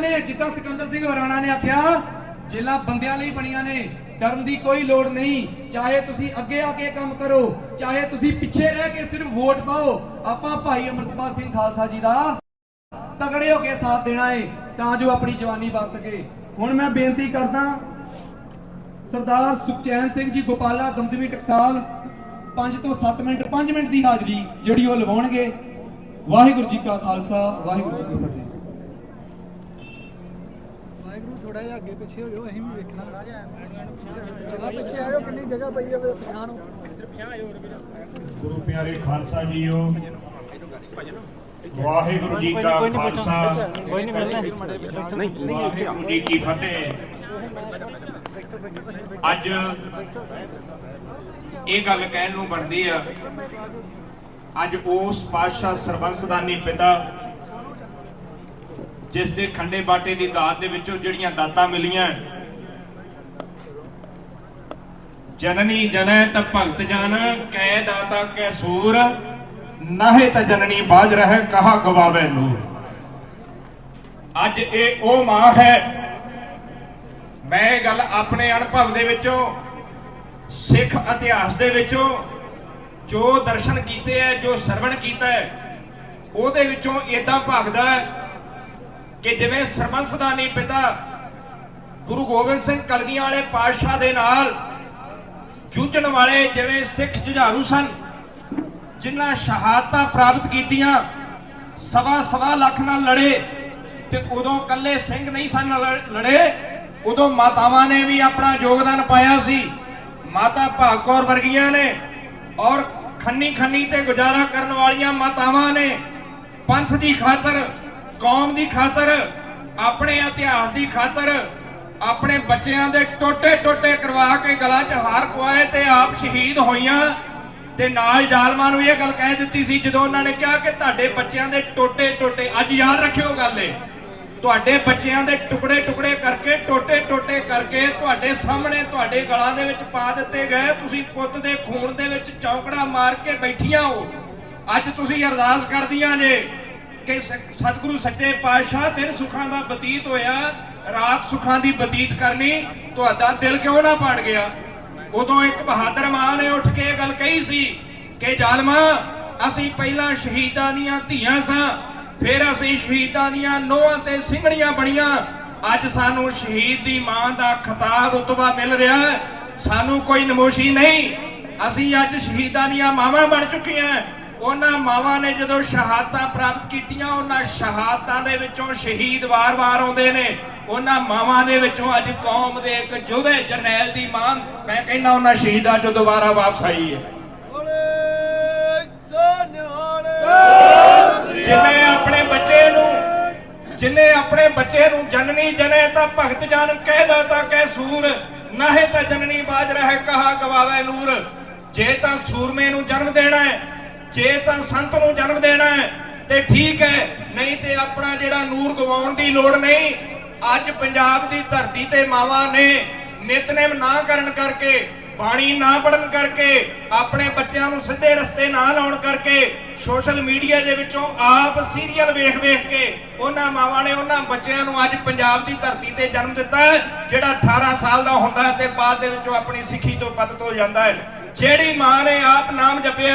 ਨੇ ਜਿੱਦਾਂ ਸਿਕੰਦਰ ਸਿੰਘ ਵਰਾਣਾ ਨੇ ਆਖਿਆ, ਜੇਲਾਂ ਬੰਦਿਆਂ ਲਈ ਬਣੀਆਂ ਨੇ, ਡਰਨ ਦੀ ਕੋਈ ਲੋੜ ਨਹੀਂ। ਚਾਹੇ ਤੁਸੀਂ ਅੱਗੇ ਆ ਕੇ ਕੰਮ ਕਰੋ, ਚਾਹੇ ਤੁਸੀਂ ਪਿੱਛੇ ਰਹਿ ਕੇ ਸਿਰਫ ਵੋਟ ਪਾਓ, ਆਪਾਂ ਭਾਈ ਅਮਰਤਪਾਲ ਸਿੰਘ ਖਾਲਸਾ ਜੀ ਦਾ ਤਗੜੇ ਹੋ ਕੇ ਸਾਥ ਦੇਣਾ ਏ, ਤਾਂ ਜੋ ਆਪਣੀ ਜਵਾਨੀ ਬਚ ਸਕੇ। ਹੁਣ ਮੈਂ ਬੇਨਤੀ ਕਰਦਾ, ਸਰਦਾਰ ਸੁਖਚੈਨ ਸਿੰਘ ਜੀ, ਗੋਪਾਲਾ ਦਮਦਮੀ ਟਕਸਾਲ 5 ਤੋਂ 7 ਮਿੰਟ 5 ਮਿੰਟ ਦੀ ਹਾਜ਼ਰੀ ਜਿਹੜੀ ਉਹ ਲਵਾਉਣਗੇ। ਵਾਹਿਗੁਰੂ ਜੀ ਕਾ ਖਾਲਸਾ, ਵਾਹਿਗੁਰੂ ਜੀ ਕੀ ਫਤਿਹ ਵਾਹਿਗੁਰੂ ਥੋੜਾ ਜਿਹਾ ਅੱਗੇ ਪਿੱਛੇ ਹੋ ਜਾਓ ਅਸੀਂ ਵੀ ਵੇਖਣਾ। ਚਲਾ ਪਿੱਛੇ ਆਇਓ ਕਿੰਨੀ ਜਗ੍ਹਾ ਪਈ ਆ ਪਛਾਣ ਗੁਰੂ ਪਿਆਰੇ ਖਾਲਸਾ ਜੀਓ ਵਾਹਿਗੁਰੂ ਜੀ ਕਾ ਖਾਲਸਾ। ਕੋਈ ਨਹੀਂ ਮਿਲਣਾ ਵਾਹਿਗੁਰੂ ਜੀ ਕੀ ਫਤਿਹ। ਅੱਜ ਇਹ ਗੱਲ ਕਹਿਣ ਨੂੰ ਬਣਦੀ ਆ ਅੱਜ ਉਸ ਪਾਤਸ਼ਾਹ ਸਰਬੰਸਦਾਨੀ ਪਿਤਾ ਜਿਸ ਦੇ ਖੰਡੇ ਬਾਟੇ ਦੀ ਦਾਤ ਦੇ ਵਿੱਚੋਂ ਜਿਹੜੀਆਂ ਦਾਤਾਂ ਮਿਲੀਆਂ ਜਨਨੀ ਜਨੈ ਤ ਭਗਤ ਜਨ, ਕੈ ਦਾਤਾ ਕੈ ਸੂਰ, ਨਾਹੇ ਤ ਜਨਨੀ ਬਾਜ ਰਹਿ, ਕਹਾ ਗਵਾਵੇ ਨੂਰ। ਅੱਜ ਇਹ ਉਹ ਮਾਂ ਹੈ, ਮੈਂ ਇਹ ਗੱਲ ਆਪਣੇ ਅਨੁਭਵ ਦੇ ਵਿੱਚੋਂ, ਸਿੱਖ ਇਤਿਹਾਸ ਦੇ ਵਿੱਚੋਂ, ਜੋ ਦਰਸ਼ਨ ਕੀਤੇ ਹੈ, ਜੋ ਸਰਵਣ ਕੀਤਾ ਹੈ, ਉਹਦੇ ਵਿੱਚੋਂ ਇਦਾਂ ਭਾਗਦਾ ਹੈ ਕਿ ਜਿਵੇਂ ਸਰਬੰਸਦਾਨੀ ਪਿਤਾ ਗੁਰੂ ਗੋਬਿੰਦ ਸਿੰਘ ਕਲਗੀਆਂ ਵਾਲੇ ਪਾਤਸ਼ਾਹ ਦੇ ਨਾਲ ਜੂਝਣ ਵਾਲੇ ਜਿਵੇਂ ਸਿੱਖ ਜੁਝਾਰੂ ਸਨ, ਜਿਨ੍ਹਾਂ ਸ਼ਹਾਦਤਾਂ ਪ੍ਰਾਪਤ ਕੀਤੀਆਂ, ਸਵਾ ਸਵਾ ਲੱਖ ਨਾਲ ਲੜੇ ਤੇ ਉਦੋਂ ਕੱਲੇ ਸਿੰਘ ਨਹੀਂ ਸਨ ਲੜੇ ਉਦੋਂ ਮਾਤਾਵਾਂ ਨੇ ਵੀ ਆਪਣਾ ਯੋਗਦਾਨ ਪਾਇਆ ਸੀ। ਮਾਤਾ ਭਾਗ ਕੌਰ ਵਰਗੀਆਂ ਨੇ ਔਰ ਖੰਨੀ ਖੰਨੀ ਤੇ ਗੁਜ਼ਾਰਾ ਕਰਨ ਵਾਲੀਆਂ ਮਾਤਾਵਾਂ ਨੇ ਪੰਥ ਦੀ ਖਾਤਰ ਕੌਮ ਦੀ ਖਾਤਰ, ਆਪਣੇ ਇਤਿਹਾਸ ਦੀ ਖਾਤਰ, ਆਪਣੇ ਬੱਚਿਆਂ ਦੇ ਟੋਟੇ ਟੋਟੇ ਕਰਵਾ ਕੇ ਗਲਾਂ 'ਚ ਹਾਰ ਪਵਾਏ ਤੇ ਆਪ ਸ਼ਹੀਦ ਹੋਈਆਂ। ਤੇ ਨਾਲ ਜ਼ਾਲਮਾਂ ਨੂੰ ਇਹ ਗੱਲ ਕਹਿ ਦਿੱਤੀ ਸੀ, ਜਦੋਂ ਉਹਨਾਂ ਨੇ ਕਿਹਾ ਕਿ ਤੁਹਾਡੇ ਬੱਚਿਆਂ ਦੇ ਟੋਟੇ ਟੋਟੇ, ਅੱਜ ਯਾਦ ਰੱਖਿਓ ਗੱਲ ਇਹ, ਤੁਹਾਡੇ ਬੱਚਿਆਂ ਦੇ ਟੁਕੜੇ ਟੁਕੜੇ ਕਰਕੇ, ਟੋਟੇ ਟੋਟੇ ਕਰਕੇ ਤੁਹਾਡੇ ਸਾਹਮਣੇ ਤੁਹਾਡੇ ਗਲਾਂ ਦੇ ਵਿੱਚ ਪਾ ਦਿੱਤੇ ਗਏ। ਤੁਸੀਂ ਪੁੱਤ ਦੇ ਖੂਨ ਦੇ ਵਿੱਚ ਚੌਂਕੜਾ ਮਾਰ ਕੇ ਬੈਠੀਆਂ ਹੋ। ਅੱਜ ਤੁਸੀਂ ਅਰਦਾਸ ਕਰਦੀਆਂ ਜੇ ਕਿ ਸਤਿਗੁਰੂ ਸੱਚੇ ਪਾਤਸ਼ਾਹ ਦਿਨ ਸੁੱਖਾਂ ਦਾ ਬਤੀਤ ਹੋਇਆ, ਰਾਤ ਸੁੱਖਾਂ ਦੀ ਬਤੀਤ ਕਰਨੀ, ਤੁਹਾਡਾ ਦਿਲ ਕਿਉਂ ਨਾ ਪੜ ਗਿਆ? ਉਦੋਂ ਇੱਕ ਬਹਾਦਰ ਮਾਂ ਨੇ ਉੱਠ ਕੇ ਇਹ ਗੱਲ ਕਹੀ ਸੀ ਕਿ ਜ਼ਾਲਮਾ, ਅਸੀਂ ਪਹਿਲਾਂ ਸ਼ਹੀਦਾਂ ਦੀਆਂ ਧੀਆਂ ਸਾਂ, ਫਿਰ ਅਸੀਂ ਸ਼ਹੀਦਾਂ ਦੀਆਂ ਨੋਹਾਂ ਤੇ ਸਿੰਘਣੀਆਂ ਬਣੀਆਂ। ਅੱਜ ਸਾਨੂੰ ਸ਼ਹੀਦ ਦੀ ਮਾਂ ਦਾ ਖਿਤਾਬ ਰਤਬਾ ਮਿਲ ਰਿਹਾ ਹੈ। ਸਾਨੂੰ ਕੋਈ ਨਮੋਸ਼ੀ ਨਹੀਂ। ਅਸੀਂ ਅੱਜ ਸ਼ਹੀਦਾਂ ਦੀਆਂ ਮਾਵਾਂ ਬਣ ਚੁੱਕੀਆਂ ਉਹਨਾਂ ਮਾਵਾਂ ਨੇ ਜਦੋਂ ਸ਼ਹਾਦਤਾਂ ਪ੍ਰਾਪਤ ਕੀਤੀਆਂ ਉਹਨਾਂ ਸ਼ਹਾਦਤਾਂ ਦੇ ਵਿੱਚੋਂ ਸ਼ਹੀਦ ਵਾਰ-ਵਾਰ ਆਉਂਦੇ ਨੇ। ਉਹਨਾਂ ਮਾਵਾਂ ਦੇ ਵਿੱਚੋਂ ਅੱਜ ਕੌਮ ਦੇ ਇੱਕ ਯੋਧੇ ਜਰਨੈਲ ਦੀ ਮਾਂ ਮੈਂ ਕਹਿੰਦਾ ਉਹਨਾਂ ਸ਼ਹੀਦਾਂ ਚੋਂ ਦੁਬਾਰਾ ਵਾਪਸ ਆਈ ਹੈ। ਜਿਨੇ ਆਪਣੇ ਬੱਚੇ ਨੂੰ ਜਿਨੇ ਆਪਣੇ ਬੱਚੇ ਨੂੰ ਜਨਨੀ ਜਨੇ ਤਾਂ ਭਗਤ ਜਨ ਕਹਿਦਾ ਤਾਂ ਕਹਿ ਸੂਰ ਨਾਹੇ ਤਾਂ ਜਨਨੀ ਬਾਜ ਰਹਿ ਕਹਾ ਗਵਾਵੇ ਨੂਰ। ਜੇ ਤਾਂ ਸੂਰਮੇ ਨੂੰ ਜਨਮ ਦੇਣਾ ਹੈ ਜੇ ਤਾਂ ਸੰਤ ਨੂੰ ਜਨਮ ਦੇਣਾ ਹੈ, ਤੇ ਠੀਕ ਹੈ, ਨਹੀਂ ਤੇ ਆਪਣਾ ਜਿਹੜਾ ਨੂਰ ਗਵਾਉਣ ਦੀ ਲੋੜ ਨਹੀਂ। ਅੱਜ ਪੰਜਾਬ ਦੀ ਧਰਤੀ ਤੇ ਮਾਵਾਂ ਨੇ ਨਿਤਨੇਮ ਨਾ ਕਰਨ ਕਰਕੇ, ਬਾਣੀ ਨਾ ਪੜਨ ਕਰਕੇ, ਆਪਣੇ ਬੱਚਿਆਂ ਨੂੰ ਸਿੱਧੇ ਰਸਤੇ ਨਾ ਲਾਉਣ ਕਰਕੇ, ਸੋਸ਼ਲ ਮੀਡੀਆ ਦੇ ਵਿੱਚੋਂ ਆਪ ਸੀਰੀਅਲ ਵੇਖ ਵੇਖ ਕੇ, ਉਹਨਾਂ ਮਾਵਾਂ ਨੇ ਉਹਨਾਂ ਬੱਚਿਆਂ ਨੂੰ ਅੱਜ ਪੰਜਾਬ ਦੀ ਧਰਤੀ ਤੇ ਜਨਮ ਦਿੱਤਾ ਜਿਹੜਾ 18 ਸਾਲ ਦਾ ਹੁੰਦਾ ਹੈ ਤੇ ਬਾਅਦ ਦੇ ਵਿੱਚੋਂ ਆਪਣੀ ਸਿੱਖੀ ਤੋਂ ਪਤ ਤੋਂ ਜਾਂਦਾ ਹੈ। ਜਿਹੜੀ ਮਾਂ ਨੇ ਆਪ ਨਾਮ ਜਪਿਆ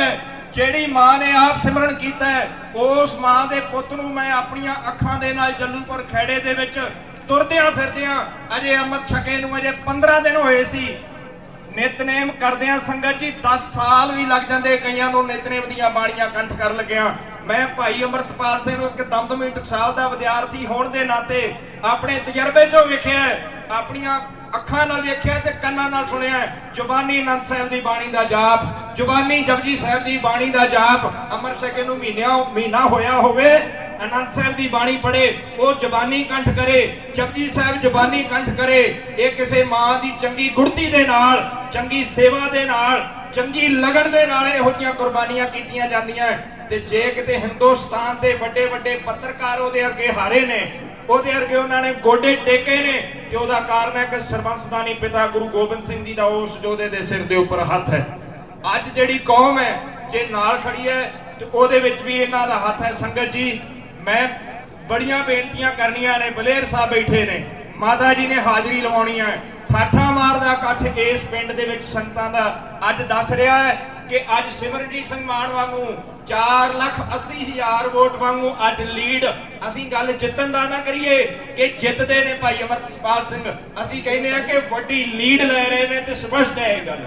ਜਿਹੜੀ ਮਾਂ ਨੇ ਆਪ ਸਿਮਰਨ ਕੀਤਾ ਉਸ ਮਾਂ ਦੇ ਪੁੱਤ ਨੂੰ ਮੈਂ ਆਪਣੀਆਂ ਅੱਖਾਂ ਦੇ ਨਾਲ ਜੱਲੂਪੁਰ ਖੇੜੇ ਦੇ ਵਿੱਚ ਤੁਰਦਿਆਂ ਫਿਰਦਿਆਂ ਅਜੇ ਅੰਮ੍ਰਿਤ ਛਕੇ ਨੂੰ ਅਜੇ 15 ਦਿਨ ਹੋਏ ਸੀ। ਨਿਤਨੇਮ ਕਰਦਿਆਂ ਸੰਗਤ ਜੀ 10 ਸਾਲ ਵੀ ਲੱਗ ਜਾਂਦੇ ਕਈਆਂ ਨੂੰ ਨਿਤਨੇਮ ਦੀਆਂ ਬਾਣੀਆਂ ਕੰਠ ਕਰਨ ਲੱਗਿਆ। ਮੈਂ ਭਾਈ ਅਮਰਤਪਾਲ ਸਿੰਘ ਨੂੰ ਇੱਕ ਦਮਦਮੀ ਟਕਸਾਲ ਦਾ ਵਿਦਿਆਰਥੀ ਹੋਣ ਦੇ ਨਾਤੇ ਆਪਣੇ ਤਜਰਬੇ ਚੋਂ ਵੇਖਿਆ ਆਪਣੀਆਂ ਅੱਖਾਂ ਨਾਲ ਵੇਖਿਆ ਤੇ ਕੰਨਾਂ ਨਾਲ ਸੁਣਿਆ ਜ਼ੁਬਾਨੀ ਅਨੰਦ ਸਾਹਿਬ ਦੀ ਬਾਣੀ ਦਾ ਜਾਪ ਜ਼ੁਬਾਨੀ ਜਪਜੀ ਸਾਹਿਬ ਦੀ ਬਾਣੀ ਦਾ ਜਾਪ, ਅਮਰ ਛਕੇ ਨੂੰ ਮਹੀਨਿਆਂ ਮਹੀਨਾ ਹੋਇਆ ਹੋਵੇ, ਅਨੰਦ ਸਾਹਿਬ ਦੀ ਬਾਣੀ ਪੜੇ ਉਹ ਜ਼ਬਾਨੀ ਕੰਠ ਕਰੇ, ਜਪਜੀ ਸਾਹਿਬ ਜ਼ਬਾਨੀ ਕੰਠ ਕਰੇ, ਇਹ ਕਿਸੇ ਮਾਂ ਦੀ ਚੰਗੀ ਗੁੜਤੀ ਦੇ ਨਾਲ, ਚੰਗੀ ਸੇਵਾ ਦੇ ਨਾਲ, ਚੰਗੀ ਲਗਨ ਦੇ ਨਾਲ ਇਹੋ ਜਿਹੀਆਂ ਕੁਰਬਾਨੀਆਂ ਕੀਤੀਆਂ ਜਾਂਦੀਆਂ ਤੇ ਜੇ ਕਿਤੇ ਹਿੰਦੁਸਤਾਨ ਦੇ ਵੱਡੇ ਵੱਡੇ ਪੱਤਰਕਾਰ ਉਹਦੇ ਅੱਗੇ ਹਾਰੇ ਨੇ ਉਹਦੇ ਅਰਗੇ ਉਹਨਾਂ ਨੇ ਗੋਡੇ ਟੇਕੇ ਨੇ ਤੇ ਉਹਦਾ ਕਾਰਨ ਹੈ ਕਿ ਸਰਬੰਸਦਾਨੀ ਪਿਤਾ ਗੁਰੂ ਗੋਬਿੰਦ ਸਿੰਘ ਜੀ ਦਾ ਉਸ ਯੋਧੇ ਦੇ ਸਿਰ ਦੇ ਉੱਪਰ ਹੱਥ ਹੈ। ਅੱਜ ਜਿਹੜੀ ਕੌਮ ਹੈ, ਜੇ ਨਾਲ ਖੜੀ ਹੈ, ਤੇ ਉਹਦੇ ਵਿੱਚ ਵੀ ਇਹਨਾਂ ਦਾ ਹੱਥ ਹੈ। ਸੰਗਤ ਜੀ, ਮੈਂ ਬੜੀਆਂ ਬੇਨਤੀਆਂ ਕਰਨੀਆਂ ਨੇ, ਬਲੇਰ ਸਾਹਿਬ ਬੈਠੇ ਨੇ। ਮਾਤਾ ਜੀ ਨੇ ਹਾਜ਼ਰੀ ਲਵਾਉਣੀ ਹੈ। ਠਾਠਾ ਮਾਰਦਾ ਇਕੱਠ ਇਸ ਪਿੰਡ ਦੇ ਵਿੱਚ ਸੰਗਤਾਂ ਦਾ। ਅੱਜ ਦੱਸ ਰਿਹਾ ਹੈ ਕਿ ਅੱਜ ਸਿਮਰਨਜੀਤ ਸਿੰਘ ਮਾਨ ਵਾਂਗੂ 4 ਲੱਖ 80 ਹਜ਼ਾਰ ਵੋਟ ਵਾਂਗੂ ਅੱਜ ਲੀਡ। ਅਸੀਂ ਗੱਲ ਜਿੱਤਣ ਦਾ ਨਾ ਕਰੀਏ ਕਿ ਜਿੱਤਦੇ ਨੇ ਭਾਈ ਅਮਰਤਪਾਲ ਸਿੰਘ। ਅਸੀਂ ਕਹਿੰਦੇ ਆ ਕਿ ਵੱਡੀ ਲੀਡ ਲੈ ਰਹੇ ਨੇ ਤੇ ਸਪਸ਼ਟ ਹੈ ਇਹ ਗੱਲ।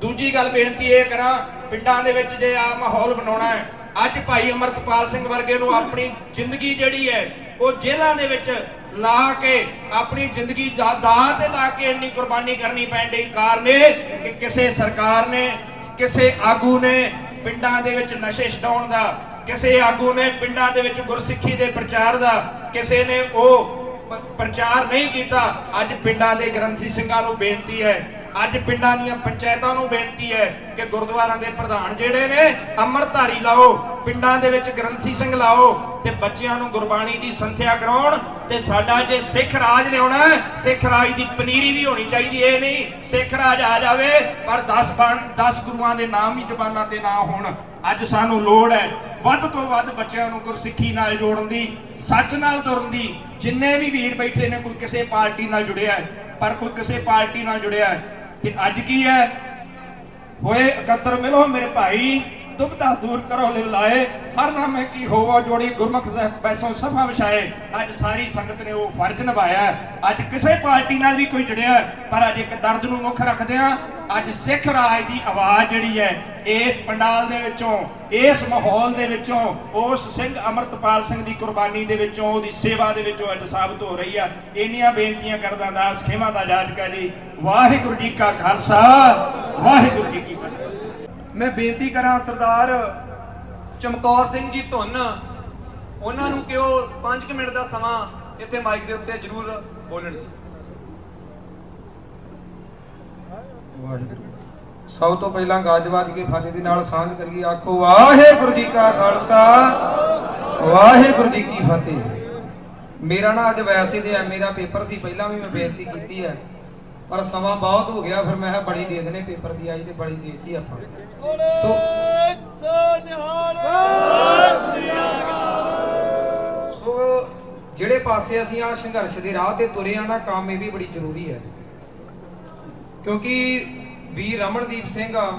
ਦੂਜੀ ਗੱਲ ਬੇਨਤੀ ਇਹ ਕਰਾਂ, ਪਿੰਡਾਂ ਦੇ ਵਿੱਚ ਜੇ ਆ ਮਾਹੌਲ ਬਣਾਉਣਾ ਹੈ, ਅੱਜ ਭਾਈ ਅਮਰਤਪਾਲ ਸਿੰਘ ਵਰਗੇ ਨੂੰ ਆਪਣੀ ਜ਼ਿੰਦਗੀ ਜਿਹੜੀ ਹੈ, ਉਹ ਜੇਲ੍ਹਾਂ ਦੇ ਵਿੱਚ ਲਾ ਕੇ, ਆਪਣੀ ਜ਼ਿੰਦਗੀ ਦਾ ਦਾਅ ਤੇ ਲਾ ਕੇ ਇੰਨੀ ਕੁਰਬਾਨੀ ਕਰਨੀ ਪੈਣ ਦੀ ਕਾਰਨ ਇਹ ਕਿ ਕਿਸੇ ਸਰਕਾਰ ਨੇ, ਕਿਸੇ ਆਗੂ ਨੇ ਪਿੰਡਾਂ ਦੇ ਵਿੱਚ ਨਸ਼ੇ ਛਡਾਉਣ ਦਾ, ਕਿਸੇ ਆਗੂ ਨੇ ਪਿੰਡਾਂ ਦੇ ਵਿੱਚ ਗੁਰਸਿੱਖੀ ਦੇ ਪ੍ਰਚਾਰ ਦਾ, ਕਿਸੇ ਨੇ ਉਹ ਪ੍ਰਚਾਰ ਨਹੀਂ ਕੀਤਾ, ਅੱਜ ਪਿੰਡਾਂ ਦੇ ਗ੍ਰੰਥੀ ਸਿੰਘਾਂ ਨੂੰ ਬੇਨਤੀ ਹੈ ਅੱਜ ਪਿੰਡਾਂ ਦੀਆਂ ਪੰਚਾਇਤਾਂ ਨੂੰ ਬੇਨਤੀ ਹੈ ਕਿ ਗੁਰਦੁਆਰਾਂ ਦੇ ਪ੍ਰਧਾਨ ਜਿਹੜੇ ਨੇ, ਅੰਮ੍ਰਿਤਧਾਰੀ ਲਾਓ, ਪਿੰਡਾਂ ਦੇ ਵਿੱਚ ਗ੍ਰੰਥੀ ਸਿੰਘ ਲਾਓ ਤੇ ਬੱਚਿਆਂ ਨੂੰ ਗੁਰਬਾਣੀ ਦੀ ਸੰਥਿਆ ਕਰਾਉਣ ਤੇ ਸਾਡਾ ਜੇ ਸਿੱਖ ਰਾਜ ਲਿਆਉਣਾ ਸਿੱਖ ਰਾਜ ਦੀ ਪਨੀਰੀ ਵੀ ਹੋਣੀ ਚਾਹੀਦੀ, ਇਹ ਨਹੀਂ ਸਿੱਖ ਰਾਜ ਆ ਜਾਵੇ, ਪਰ 10 ਬਣ 10 ਗੁਰੂਆਂ ਦੇ ਨਾਮ ਹੀ ਜ਼ਬਾਨਾਂ ਤੇ ਨਾ ਹੋਣ। ਅੱਜ ਸਾਨੂੰ ਲੋੜ ਹੈ ਵੱਧ ਤੋਂ ਵੱਧ ਬੱਚਿਆਂ ਨੂੰ ਗੁਰਸਿੱਖੀ ਨਾਲ ਜੋੜਨ ਦੀ, ਸੱਚ ਨਾਲ ਤੁਰਨ ਦੀ। ਜਿੰਨੇ ਵੀ ਵੀਰ ਬੈਠੇ ਨੇ, ਕੋਈ ਕਿਸੇ ਪਾਰਟੀ ਨਾਲ ਜੁੜਿਆ ਹੈ, ਪਰ ਕੋਈ ਕਿਸੇ ਪਾਰਟੀ ਨਾਲ ਜੁੜਿਆ ਹੈ ਤੇ ਅੱਜ ਕੀ ਹੈ? ਹੋਏ ਇਕੱਤਰ ਮਿਲੋ ਮੇਰੇ ਭਾਈ। ਦੁਬਦਾ ਦੂਰ ਕਰੋ ਲਿਵ ਲਾਏ। ਹਰ ਨਾਮੇ ਕੀ ਹੋਵਾ, ਜੋੜੀ ਗੁਰਮੁਖ ਸਾਹਿਬ ਪੈਸੋਂ ਸਭਾ ਵਿਛਾਏ। ਅੱਜ ਸਾਰੀ ਸੰਗਤ ਨੇ ਉਹ ਫਰਜ਼ ਨਿਭਾਇਆ ਅੱਜ ਕਿਸੇ ਪਾਰਟੀ ਨਾਲ ਵੀ ਕੋਈ ਜੁੜਿਆ ਪਰ ਅੱਜ ਇੱਕ ਦਰਦ ਨੂੰ ਮੁੱਖ ਰੱਖਦੇ ਆ ਅੱਜ ਸਿੱਖ ਰਾਜ ਦੀ ਆਵਾਜ਼ ਜਿਹੜੀ ਹੈ, ਇਸ ਪੰਡਾਲ ਦੇ ਵਿੱਚੋਂ, ਇਸ ਮਾਹੌਲ ਦੇ ਵਿੱਚੋਂ, ਉਸ ਸਿੰਘ ਅਮਰਤਪਾਲ ਸਿੰਘ ਦੀ ਕੁਰਬਾਨੀ ਦੇ ਵਿੱਚੋਂ, ਉਹਦੀ ਸੇਵਾ ਦੇ ਵਿੱਚੋਂ ਅੱਜ ਸਾਬਤ ਹੋ ਰਹੀ ਆ ਇੰਨੀਆਂ ਬੇਨਤੀਆਂ ਕਰਦਾ ਦਾਸ ਖੇਮਾ ਦਾ ਜਾਜਕਾ ਜੀ, ਵਾਹਿਗੁਰੂ ਜੀ ਕਾ ਖਾਲਸਾ, ਵਾਹਿਗੁਰੂ ਜੀ ਕੀ ਫਤਿਹ। ਮੈਂ ਬੇਨਤੀ ਕਰਾਂ ਸਰਦਾਰ ਚਮਕੌਰ ਸਿੰਘ ਜੀ ਧੁੰਨ, ਉਹਨਾਂ ਨੂੰ ਕਿ ਉਹ 5 ਮਿੰਟ ਦਾ ਸਮਾਂ ਇੱਥੇ ਮਾਈਕ ਦੇ ਉੱਤੇ ਜ਼ਰੂਰ ਬੋਲਣ ਜੀ। ਸਭ ਤੋਂ ਪਹਿਲਾਂ ਗਾਜਵਾਜ ਕੇ ਫਤਿਹ ਦੇ ਨਾਲ ਸਾਂਝ ਕਰੀਏ, ਆਖੋ ਵਾਹਿਗੁਰੂ ਜੀ ਕਾ ਖਾਲਸਾ, ਵਾਹਿਗੁਰੂ ਜੀ ਕੀ ਫਤਿਹ। ਮੇਰਾ ਨਾ ਅੱਜ ਵੈਸੇ ਤੇ ਐਮਏ ਦਾ ਪੇਪਰ ਸੀ, ਪਹਿਲਾਂ ਵੀ ਮੈਂ ਬੇਨਤੀ ਕੀਤੀ ਹੈ। ਪਰ ਸਮਾਂ ਬਹੁਤ ਹੋ ਗਿਆ, ਫਿਰ ਮੈਂ ਕਿਹਾ ਬੜੀ ਦੇ ਦੇਣੇ ਪੇਪਰ ਦੀ ਆਈ ਤੇ ਬੜੀ ਦੇਤੀ ਆਪਾਂ। ਸੋ ਸੋ ਜਿਹੜੇ ਪਾਸੇ ਅਸੀਂ ਆ ਸੰਘਰਸ਼ ਦੇ ਰਾਹ ਤੇ ਤੁਰੇ ਆ ਨਾ, ਕੰਮ ਇਹ ਵੀ ਬੜੀ ਜ਼ਰੂਰੀ ਹੈ। ਕਿਉਂਕਿ ਵੀਰ ਰਮਨਦੀਪ ਸਿੰਘ ਆ,